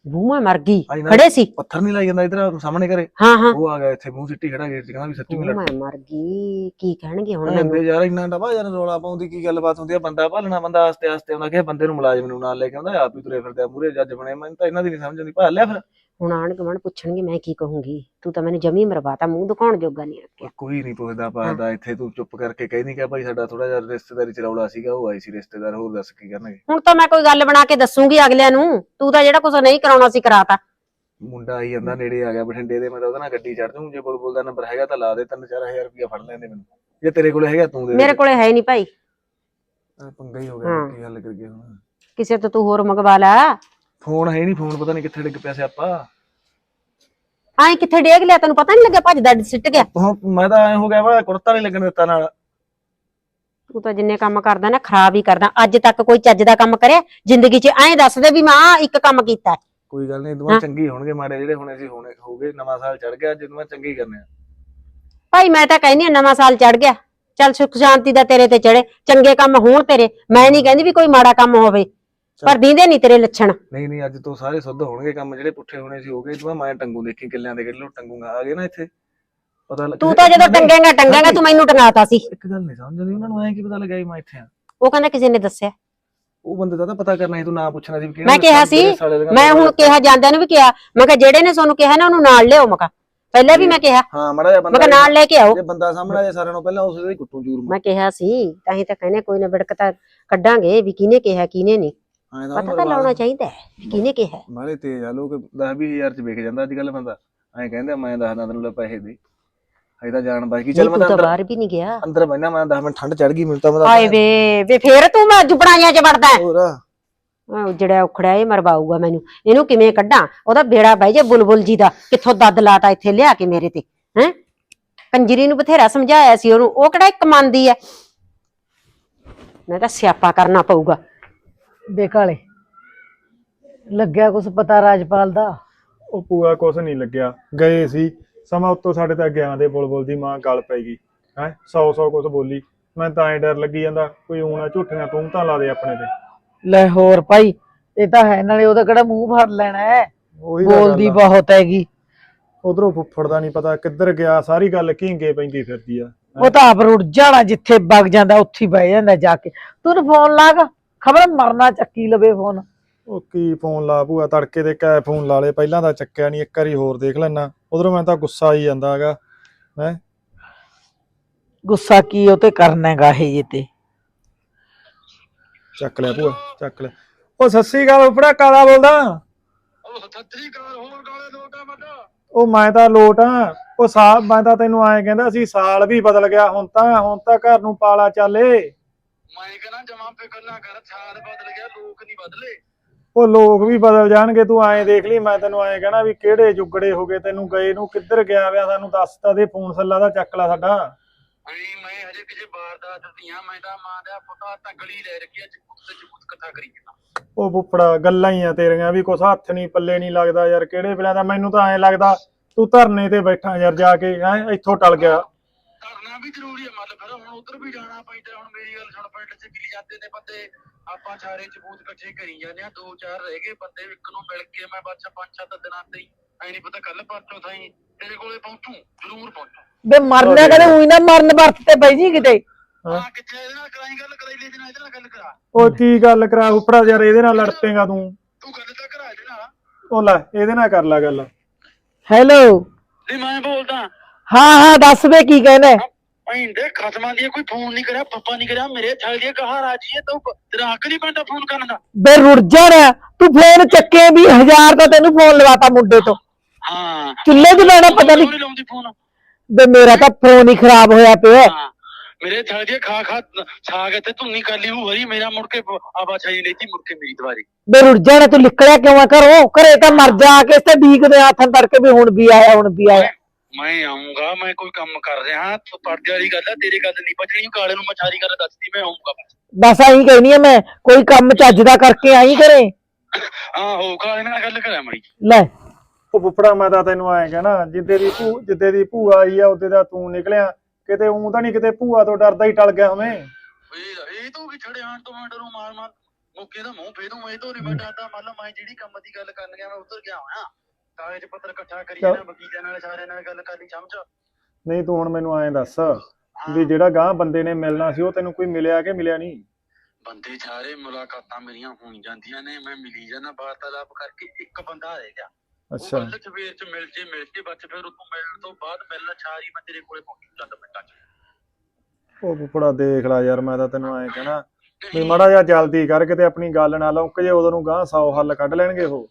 ਬੂਹਾਂ ਮਰ ਗਈ। ਆਈ ਨਾ- ਖੜੇ ਸੀ। ਪੱਥਰ ਨਹੀਂ ਲਾਈ ਜਾਂਦਾ ਇਧਰ ਸਾਹਮਣੇ ਘਰੇ। ਹਾਂ ਹਾਂ। ਉਹ ਆ ਗਿਆ ਇੱਥੇ ਮੂੰਹ ਸਿੱਟੀ ਖੜਾ ਗੇਟ ਚ ਕਹਿੰਦਾ ਵੀ ਸੱਚੀ ਮੈਂ ਬੂਹਾਂ ਮਰ ਗਈ। ਕੀ ਕਹਿਣਗੇ ਹੁਣ ਮੈਨੂੰ? ਯਾਰ ਇੰਨਾ ਡਬਾ ਯਾਰ ਰੋਲਾ ਪਾਉਂਦੀ ਕੀ ਗੱਲਬਾਤ ਹੁੰਦੀ ਆ? ਬੰਦਾ ਭਾਲਣਾ ਬੰਦਾ ਆਸਤੇ ਆਸਤੇ ਆਉਂਦਾ ਕਿ ਬੰਦੇ ਨੂੰ ਮੁਲਾਜ਼ਮ ਨੂੰ ਨਾਲ ਲੈ ਕੇ ਆਉਂਦਾ ਆਪ ਹੀ ਤੁਰੇ ਫਿਰਦੇ ਆ ਮੂਰੇ ਜੱਜ ਬਣੇ। ਮੈਨੂੰ ਤਾਂ ਇਹਨਾਂ ਦੀ ਨਹੀਂ ਸਮਝ ਆਉਂਦੀ ਭਾਲ ਲਿਆ ਫਿਰ। ਹੁਣ ਆਂਢ ਗੁਆਂਢ ਪੁੱਛਣਗੇ ਮੈਂ ਕੀ ਕਹੂੰਗੀ? ਤੂੰ ਤਾਂ ਮੈਨੂੰ ਜਮੀ ਮਰਵਾਤਾ ਮੂੰਹ ਦਿਖਾਉਣ ਜੋਗਾ ਨਹੀਂ ਰੱਖਿਆ ਕੋਈ ਨਹੀਂ ਪੁੱਛਦਾ ਪਾਦਾ ਇੱਥੇ ਤੂੰ ਚੁੱਪ ਕਰਕੇ ਕਹਿ ਨਹੀਂ ਕਿ ਭਾਈ ਸਾਡਾ ਥੋੜਾ ਜਿਹਾ ਰਿਸ਼ਤੇਦਾਰੀ ਚ ਰੌਲਾ ਸੀਗਾ ਉਹ ਆਈ ਸੀ ਰਿਸ਼ਤੇਦਾਰ ਹੋਰ ਦੱਸ ਕੀ ਕਰਨਗੇ? ਹੁਣ ਤਾਂ ਮੈਂ ਕੋਈ ਗੱਲ ਬਣਾ ਕੇ ਦੱਸੂਗੀ ਅਗਲਿਆਂ ਨੂੰ ਤੂੰ ਤਾਂ ਜਿਹੜਾ ਕੁਝ ਨਹੀਂ ਕਰਾਉਣਾ ਸੀ ਕਰਾਤਾ। ਮੁੰਡਾ ਆਈ ਜਾਂਦਾ ਨੇੜੇ ਆ ਗਿਆ ਬਠਿੰਡੇ ਦੇ ਮੈਂ ਤਾਂ ਉਹਦੇ ਨਾਲ ਗੱਡੀ ਚੜ ਜਾਊਂ ਜੇ ਬੁਲਬੁਲ ਦਾ ਨੰਬਰ ਹੈਗਾ ਤਾਂ ਲਾ ਦੇ 3-4000 ਰੁਪਇਆ ਫੜ ਲੈਂਦੇ ਮੈਨੂੰ। ਜੇ ਤੇਰੇ ਕੋਲ ਹੈਗਾ ਤੂੰ ਦੇ ਮੇਰੇ ਕੋਲੇ ਹੈ ਨਹੀਂ ਭਾਈ। ਪੰਗਾ ਹੀ ਹੋ ਗਿਆ। ਕੀ ਹੱਲ ਕਰ ਗਿਆ ਹੁਣ। ਕਿਸੇ ਤੋਂ ਤੂੰ ਹੋਰ ਮੰਗਵਾ ਲੈ। ਫੋਨ ਹੈ ਨਹੀਂ ਫੋਨ ਪਤਾ ਨਹੀਂ ਕਿੱਥੇ ਡਿੱਗ ਪਿਆ ਸੀ ਆਪਾਂ। ਐਂ ਕਿੱਥੇ ਡੇਗ ਲਿਆ ਤੈਨੂੰ ਪਤਾ ਨਹੀਂ ਲੱਗਿਆ ਭੱਜਦਾ ਸਿੱਟ ਗਿਆ? ਹੁਣ ਮੈਂ ਤਾਂ ਐ ਹੋ ਗਿਆ ਵਾ ਕੁੜਤਾ ਨਹੀਂ ਲੱਗਣ ਦਿੱਤਾ ਨਾਲ। ਤੂੰ ਤਾਂ ਜਿੰਨੇ ਕੰਮ ਕਰਦਾ ਨਾ ਖਰਾਬ ਹੀ ਕਰਦਾ। ਅੱਜ ਤੱਕ ਕੋਈ ਚੱਜ ਦਾ ਕੰਮ ਕਰਿਆ? ਜ਼ਿੰਦਗੀ 'ਚ ਐਂ ਦੱਸ ਦੇ ਵੀ ਮੈਂ ਆਹ ਇੱਕ ਕੰਮ ਕੀਤਾ। ਹੈ। ਕੋਈ ਗੱਲ ਨਹੀਂ। ਦੁਆ ਚੰਗੀ ਹੋਣਗੇ ਮਾੜੇ ਜਿਹੜੇ ਹੋਣੇ ਸੀ ਹੋਣੇ ਹੋ ਗਏ ਨਵਾਂ ਸਾਲ ਚੜ ਗਿਆ ਜਦੋਂ ਮੈਂ ਚੰਗੀ ਕਰਨੇ ਆ। ਭਾਈ ਮੈਂ ਤਾਂ ਕਹਿੰਦੀ ਹਾਂ ਨਵਾਂ ਸਾਲ ਚੜ ਗਿਆ। ਚੱਲ ਸੁੱਖ ਸ਼ਾਂਤੀ ਦਾ ਤੇਰੇ ਤੇ ਚੜੇ ਚੰਗੇ ਕੰਮ ਹੋਣ ਤੇਰੇ। ਮੈਂ ਨਹੀਂ ਕਹਿੰਦੀ ਵੀ ਕੋਈ ਮਾੜਾ ਕੰਮ ਹੋਵੇ। ਪਰ ਦੀਂਦੇ ਨਹੀਂ ਤੇਰੇ ਲੱਛਣ। ਨਹੀਂ ਨਹੀਂ ਅੱਜ ਤੋਂ ਸਾਰੇ ਸੁੱਧ ਹੋਣਗੇ ਕੰਮ ਜਿਹੜੇ ਪੁੱਠੇ ਹੋਣੇ ਸੀ ਹੋ ਗਏ। ਤੂੰ ਮੈਂ ਟੰਗੂ ਦੇਖੀ ਕਿੱਲਿਆਂ ਦੇ ਕਿੱਲੋ ਟੰਗੂਗਾ। ਆ ਗਏ ਨਾ ਇੱਥੇ। ਪਤਾ ਲੱਗ ਤੂੰ ਤਾਂ ਜਦੋਂ ਟੰਗੇਗਾ ਟੰਗੇਗਾ ਤੂੰ ਮੈਨੂੰ ਟੰਗਾਤਾ ਸੀ। ਇੱਕ ਗੱਲ ਨਹੀਂ ਸਮਝ ਆਉਂਦੀ ਉਹਨਾਂ ਨੂੰ ਐ ਕੀ ਪਤਾ ਲੱਗਾ ਸੀ ਮੈਂ ਇੱਥੇ ਆ। ਉਹ ਕਹਿੰਦਾ ਕਿਸੇ ਨੇ ਦੱਸਿਆ। ਉਹ ਬੰਦੇ ਦਾ ਤਾਂ ਪਤਾ ਕਰਨਾ ਸੀ ਤੂੰ ਨਾ ਪੁੱਛਣਾ ਸੀ ਮੈਂ ਕਿਹਾ ਸੀ, ਮੈਂ ਹੁਣ ਕਿਹਾ ਜਾਂਦਿਆਂ ਨੂੰ ਵੀ ਕਿਹਾ। ਮੈਂ ਕਿਹਾ ਜਿਹੜੇ ਨੇ ਤੁਹਾਨੂੰ ਕਿਹਾ ਨਾ ਉਹਨੂੰ ਨਾਲ ਲਿਆਓ ਮੈਂ ਕਿਹਾ। ਪਹਿਲਾਂ ਵੀ ਮੈਂ ਕਿਹਾ। ਹਾਂ ਮੜਾ ਜਿਹਾ ਮੈਂ ਬੰਦਾ ਕਿਹਾ ਨਾਲ ਲੈ ਕੇ ਆਓ। ਜੇ ਬੰਦਾ ਸਾਹਮਣੇ ਆ ਜਾਏ ਸਾਰਿਆਂ ਨੂੰ ਪਹਿਲਾਂ ਉਸ ਦੇ ਕੁੱਟੂ ਜੂਰ ਮੈਂ ਕਿਹਾ ਸੀ ਤਾਂ ਹੀ ਤਾਂ ਕਹਿੰਦੇ ਕੋਈ ਨਾ ਵਿੜਕ ਤਾਂ ਕੱਢਾਂਗੇ ਵੀ ਕਿਹਨੇ ਕਿਹਾ ਕਿਹਨੇ ਨਹੀਂ। ਐਂ ਪਤਾ ਤਾਂ ਲਾਉਣਾ ਚਾਹੀਦਾ ਹੈ ਕਿਹਨੇ ਕਿਹਾ ਮਾਰੇ ਤੇਜ਼ ਆ ਲੋਕ 10 20000 ਚ ਵੇਖ ਜਾਂਦਾ ਅੱਜ ਕੱਲ ਬੰਦਾ। ਐਂ ਕਹਿੰਦੇ ਮੈਂ ਦੱਸਦਾ ਤੈਨੂੰ ਲੈ ਪੈਸੇ ਦੇ। ਅਜੇ ਤਾਂ ਜਾਣ ਬਾਕੀ। ਚੱਲ ਮੈਂ ਤੂੰ ਬਾਹਰ ਵੀ ਨਹੀਂ ਗਿਆ। ਅੰਦਰ ਬੈਠਾ ਮੈਂ 10 ਮਿੰਟ ਠੰਡ ਚੜ ਗਈ ਮੈਨੂੰ ਤਾਂ ਮੈਂ ਹਾਏ ਵੇ ਵੇ ਫੇਰ ਤੂੰ ਮੈਂ ਜੁਬੜਾਈਆਂ 'ਚ ਵੜਦਾ। ਹੋਰ। ਉਹ ਜਿਹੜਾ ਉਖੜਿਆ ਇਹ ਮਰਵਾਊਗਾ ਮੈਨੂੰ। ਇਹਨੂੰ ਕਿਵੇਂ ਕੱਢਾਂ? ਉਹਦਾ ਬੇੜਾ ਬਹਿ ਜੇ ਬੁਲਬੁਲ ਜੀ ਦਾ। ਕਿੱਥੋਂ ਦੱਦ ਲਾਤਾ ਇੱਥੇ ਲਿਆ ਕੇ ਮੇਰੇ ਤੇ ਹੈ? ਕੰਜਰੀ ਨੂੰ ਬਥੇਰਾ ਸਮਝਾਇਆ ਸੀ ਉਹਨੂੰ। ਉਹ ਕਿਹੜਾ ਇੱਕ ਮੰਨਦੀ ਐ ਮੈਂ ਤਾਂ ਸਿਆਪਾ ਕਰਨਾ ਪਊਗਾ। ਬੇਕਾਲੇ। ਲੱਗਿਆ ਕੁਛ ਪਤਾ ਰਾਜਪਾਲ ਦਾ? ਉਹ ਪੂਰਾ ਕੁਛ ਨਹੀਂ ਲੱਗਿਆ। ਗਏ ਸੀ ਸਮਾਂ ਉੱਤੋਂ ਸਾਡੇ ਤਾਂ ਗਿਆ ਦੇ ਬੁਲਬੁਲ ਦੀ ਮਾਂ ਗੱਲ ਪੈ ਗਈ। ਹੈ 100 100 ਕੁਛ ਬੋਲੀ। ਮੈਂ ਤਾਂ ਐ ਡਰ ਲੱਗੀ ਜਾਂਦਾ ਕੋਈ ਊਣਾ ਝੂਠੀਆਂ ਤੂੰ ਤਾਂ ਲਾ ਦੇ ਆਪਣੇ ਤੇ। ਲੈ ਹੋਰ ਭਾਈ ਇਹ ਤਾਂ ਹੈ ਨਾਲੇ ਉਹਦਾ ਕਿਹੜਾ ਮੂੰਹ ਫੜ ਲੈਣਾ ਹੈ? ਉਹੀ ਤਾਂ ਬੋਲਦੀ ਆ। ਬਹੁਤ ਹੈਗੀ। ਉਧਰੋਂ ਫੁੱਫੜ ਦਾ ਨਹੀਂ ਪਤਾ ਕਿੱਧਰ ਗਿਆ ਸਾਰੀ ਗੱਲ ਘੀਂਗੇ ਪੈਂਦੀ ਫਿਰਦੀ ਆ। ਉਹ ਤਾਂ ਆਪ ਰੁੜ ਜਾਣਾ ਜਿੱਥੇ ਵਗ ਜਾਂਦਾ ਉੱਥੇ ਹੀ ਬਹਿ ਜਾਂਦਾ ਜਾ ਕੇ। ਤੂੰ ਫੋਨ ਲਾਗ ਖਬਰ ਮਰਨਾ ਚੱਕੀ ਲਵੇ ਫੋਨ। ਉਹ ਕੀ ਫੋਨ ਲਾ ਭੂਆ ਤੜਕੇ ਦੇ ਕੈ ਫੋਨ ਲਾ ਲੇ ਪਹਿਲਾਂ ਤਾਂ ਚੱਕਿਆ ਨਹੀਂ ਇੱਕ ਵਾਰੀ ਹੋਰ ਦੇਖ ਲੈਣਾ ਉਧਰੋਂ ਮੈਨੂੰ ਤਾਂ ਗੁੱਸਾ ਆਈ ਜਾਂਦਾ ਹੈਗਾ ਗੁੱਸਾ ਕੀ ਉਹ ਤੇ ਕਰਨਾ ਹੈਗਾ ਇਹ ਜੇ ਤੇ। ਚੱਕ ਲਿਆ ਭੂਆ ਚੱਕ ਲਿਆ ਉਹ ਸਤਿ ਸ੍ਰੀ ਅਕਾਲ ਉਪੜਾ ਕਾਲਾ ਬੋਲਦਾ। ਉਹ ਸੱਤਰੀ ਕਾਰ ਹੋਰ ਗਾਲੇ ਲੋਟਾ ਵੱਡਾ। ਉਹ ਮੈਂ ਤਾਂ ਲੋਟ ਆ ਉਹ ਸਾਲ ਮੈਂ ਤਾਂ ਤੈਨੂੰ ਐਂ ਕਹਿੰਦਾ ਸੀ ਸਾਲ ਵੀ ਬਦਲ ਗਿਆ ਹੁਣ ਤਾਂ ਹੁਣ ਤਾਂ ਘਰ ਨੂੰ ਪਾਲਾ ਚਾਲੇ ਮੈਂ ਕਹਿੰਦਾ ਜਮਾ ਫਿਕਰ ਨਾ ਕਰ ਛਾਲ ਬਦਲ ਗਿਆ ਲੋਕ ਨਹੀਂ ਬਦਲੇ। ਉਹ ਲੋਕ ਵੀ ਬਦਲ ਜਾਣਗੇ ਤੂੰ ਐਂ ਦੇਖ ਲਈ ਮੈਂ ਤੈਨੂੰ ਐਂ ਕਹਿਣਾ ਵੀ ਕਿਹੜੇ ਜੁਗੜੇ ਹੋ ਗਏ ਤੈਨੂੰ ਗਏ ਨੂੰ ਕਿੱਧਰ ਗਿਆ ਵਿਆ ਸਾਨੂੰ ਦੱਸ ਤਾਂ ਦੇ ਫੋਨ ਸੱਲਾ ਦਾ ਚੱਕ ਲਾ ਸਾਡਾ। ਨਹੀਂ ਮੈਂ ਹਜੇ ਕਿਸੇ ਵਾਰਦਾਤ ਦੀਆਂ ਮੈਂ ਤਾਂ ਮਾਂ ਦਾ ਪੁੱਤਾ ਤੰਗਲੀ ਲੈ ਰੱਖੀ ਅੱਜ ਕੁੱਤੇ ਜਬੂਤ ਕਥਾ ਕਰੀ ਜਾਂਦਾ। ਉਹ ਫੁੱਫੜਾ ਗੱਲਾਂ ਹੀ ਆ ਤੇਰੀਆਂ ਵੀ ਕੁਛ ਹੱਥ ਨਹੀਂ ਪੱਲੇ ਨਹੀਂ ਲੱਗਦਾ ਯਾਰ ਕਿਹੜੇ ਵੇਲੇ ਦਾ ਮੈਨੂੰ ਤਾਂ ਐਂ ਲੱਗਦਾ ਤੂੰ ਧਰਨੇ ਤੇ ਬੈਠਾ ਯਾਰ ਜਾ ਕੇ ਹੈਂ ਇੱਥੋਂ ਟਲ ਗਿਆ। ਕਰਨਾ ਵੀ ਜ਼ਰੂਰੀ ਹੈ ਮਤਲਬ ਫਿਰ ਹੁਣ ਉਧਰ ਵੀ ਜਾਣਾ ਪੈਂਦਾ ਹੁਣ ਮੇਰੀ ਗੱਲ ਸੁਣ ਪਿੰਡ 'ਚ ਮਿਲ ਜਾਂਦੇ ਨੇ ਬੰਦੇ ਆਪਾਂ ਸਾਰੇ ਜਬੂਤ ਇਕੱਠੇ ਕਰੀ ਜਾਂਦੇ ਆ ਦੋ ਚਾਰ ਰਹਿ ਗਏ ਬੰਦੇ ਇੱਕ ਨੂੰ ਮਿਲ ਕੇ ਮੈਂ ਬੱਚਾ ਪੰਜ ਸੱਤ ਦਿਨਾਂ ਤੇ ਹੀ ਐ ਨਹੀਂ ਪਤਾ ਕੱਲ ਪਰਸੋਂ ਥਾਈ ਤੇਰੇ ਕੋਲੇ ਪਹੁੰਚੂ ਜ਼ਰੂਰ ਪਹੁੰਚੂ। ਬੇ ਮਰਨਾ ਕਦੇ ਉਹੀ ਨਾ ਮਰਨ ਵਰਤ ਤੇ ਬਈ ਜੀ ਕਿਤੇ। ਹਾਂ। ਕਿੱਥੇ ਇਹਦੇ ਨਾਲ ਕਰਾਈ ਗੱਲ ਕਰਾਈ ਲੈ ਜਨਾ ਇਹਦੇ ਨਾਲ ਗੱਲ ਕਰਾ। ਉਹ ਕੀ ਗੱਲ ਕਰਾ ਫੁੱਫੜਾ ਯਾਰ ਇਹਦੇ ਨਾਲ ਲੜ ਪੇਗਾ ਤੂੰ। ਤੂੰ ਗੱਲ ਤਾਂ ਕਰਾ ਇਹਦੇ ਨਾਲ। ਉਹ ਲੈ ਇਹਦੇ ਨਾਲ ਕਰ ਲੈ ਗੱਲ। ਹੈਲੋ ਨਹੀਂ ਮੈਂ ਬੋਲਦਾ। ਹਾਂ ਹਾਂ ਦੱਸ ਵੇ ਕੀ ਕਹਿੰਦੇ ਭੈਣ ਦੇ ਖਸਮਾਂ ਦੀ ਕੋਈ ਫੋਨ ਨਹੀਂ ਕਰਿਆ ਪੱਪਾ ਨਹੀਂ ਕਰਿਆ ਮੇਰੇ ਥਲ ਦੀ ਕਹਾ ਰਾਜੀ ਹੈ ਤੂੰ ਤੇਰਾ ਹੱਕ ਨਹੀਂ ਪੈਂਦਾ ਫੋਨ ਕਰਨ ਦਾ। ਬੇ ਰੁੜ ਜਾਣਾ ਤੂੰ ਫੋਨ ਚੱਕੇ ਵੀ ਹਜ਼ਾਰ ਦਾ ਤੈਨੂੰ ਫੋਨ ਲਵਾਤਾ ਮੁੰਡੇ ਤੋਂ। ਹਾਂ। ਚੁੱਲ੍ਹੇ ਤੇ ਲਾਉਣਾ ਪਤਾ ਨਹੀਂ ਨਹੀਂ ਲਾਉਂਦੀ ਫੋਨ ਬੇ ਮੇਰਾ ਤਾਂ ਫੋਨ ਹੀ ਖਰਾਬ ਹੋਇਆ ਪਿਆ। ਹਾਂ ਮੇਰੇ ਥਲ ਦੀ ਖਾ ਖਾ ਛਾਗ ਤੇ ਧੁੰਨੀ ਕਰ ਲਈ ਉਹ ਹਰੀ ਮੇਰਾ ਮੁੜ ਕੇ ਆਵਾ ਛਾਈ ਲੈਤੀ ਮੁੜ ਕੇ ਮੇਰੀ ਦੁਆਰੀ ਬੇ ਰੁੜ ਜਾਣਾ ਤੂੰ ਨਿਕਲਿਆ ਕਿਉਂ ਆ ਘਰੋਂ? ਘਰੇ ਤਾਂ ਮਰ ਜਾ ਕੇ ਤੇ ਡੀਕਦੇ ਹੱਥਾਂ ਤੜਕੇ ਵੀ ਹੁਣ ਵੀ ਆਇਆ ਹੁਣ ਵੀ ਆਇਆ। ਮੈਂ ਆਉਂਗਾ ਮੈਂ ਕੋਈ ਕੰਮ ਕਰ ਰਿਹਾ ਤੂੰ ਪਰਦੇ ਵਾਲੀ ਗੱਲ ਆ ਤੇਰੀ ਗੱਲ ਨਹੀਂ ਬਚਣੀ ਕਾਲੇ ਨੂੰ ਮਛਾਰੀ ਗੱਲ ਦੱਸਦੀ ਮੈਂ ਆਉਂਗਾ ਬਸ। ਆਹੀ ਕਹਿਨੀ ਆ ਮੈਂ ਕੋਈ ਕੰਮ ਚੱਜ ਦਾ ਕਰਕੇ ਆਈ ਕਰੇ ਆਹੋ ਕਾਲੇ ਨਾਲ ਗੱਲ ਕਰਾਂ ਮੜੀ ਲੈ। ਉਹ ਫੁੱਫੜਾ ਮੈਂ ਤਾਂ ਤੈਨੂੰ ਐਂ ਕਹਿਣਾ ਜਿੱਦੇ ਦੀ ਭੂ ਜਿੱਦੇ ਦੀ ਭੂਆ ਆਈ ਆ ਉਹਦੇ ਦਾ ਤੂੰ ਨਿਕਲਿਆ ਕਿਤੇ ਉਂ ਤਾਂ ਨਹੀਂ ਕਿਤੇ ਭੂਆ ਤੋਂ ਡਰਦਾ ਹੀ ਟਲ ਗਿਆ ਹੋਵੇਂ ਇਹ ਇਹ ਤੂੰ ਕਿ ਛੜੇ ਆਣ ਤੋਂ ਮੈਂ ਡਰੂ ਮਾਰ ਮਾਰ ਮੁੱਕੇ ਦਾ ਮੂੰਹ ਫੇਰੂ ਮੈਂ ਤੋਂ ਨਹੀਂ ਮੈਂ ਡਰਦਾ ਮੰਨ ਲਾ ਮੈਂ ਜਿਹੜੀ ਕੰਮ ਦੀ ਗੱਲ ਕਰਨ ਗਿਆ ਮੈਂ ਉੱਧਰ ਗਿਆ ਹੋਇਆ। ਕਾਗਜ਼ ਪੱਤਰ ਇਕੱਠਾ ਕਰੀ ਚੱਲ। ਜਾਣਾ ਵਕੀਲਾਂ ਨਾਲ ਸਾਰਿਆਂ ਨਾਲ ਗੱਲ ਕਰਨੀ ਸਮਝ ਨਹੀਂ ਤੂੰ ਹੁਣ ਮੈਨੂੰ ਐਂ ਦੱਸ ਵੀ ਜਿਹੜਾ ਗਾਂ ਬੰਦੇ ਨੇ ਮਿਲਣਾ ਸੀ ਉਹ ਤੈਨੂੰ ਕੋਈ ਮਿਲਿਆ ਕਿ ਮਿਲਿਆ ਨਹੀਂ? ਬੰਦੇ ਸਾਰੇ ਮੁਲਾਕਾਤਾਂ ਮੇਰੀਆਂ ਹੋਈ ਜਾਂਦੀਆਂ ਨੇ ਮੈਂ ਮਿਲੀ ਜਾਣਾ ਵਾਰਤਾਲਾਪ ਕਰਕੇ ਇੱਕ ਬੰਦਾ ਰਹਿ ਗਿਆ। ਉਹ ਅੱਛਾ। ਗੱਲ ਸਵੇਰ ਚ ਮਿਲ ਜੇ ਮਿਲ ਜੇ ਬੱਚ ਫਿਰ ਉਤੋਂ ਮਿਲਣ ਤੋਂ ਬਾਅਦ ਮਿਲਣਾ ਛਾਰੀ ਮੈਂ ਤੇਰੇ ਕੋਲੇ ਪਹੁੰਚੂ ਚੰਦ ਮਿੰਟਾਂ ਚ। ਉਹ ਫੁੱਫੜਾ ਦੇਖ ਲੈ ਯਾਰ ਮੈਂ ਤਾਂ ਤੈਨੂੰ ਐਂ ਕਹਿਣਾ। ਵੀ ਮਾੜਾ ਜਿਹਾ ਜਲਦੀ ਕਰ ਕਿਤੇ ਆਪਣੀ ਗੱਲ ਨਾ ਲੌਂਕ ਜੇ ਉਦੋਂ ਨੂੰ ਗਾਂ 100 ਹੱਲ ਕੱਢ ਲੈਣਗੇ ਉਹ।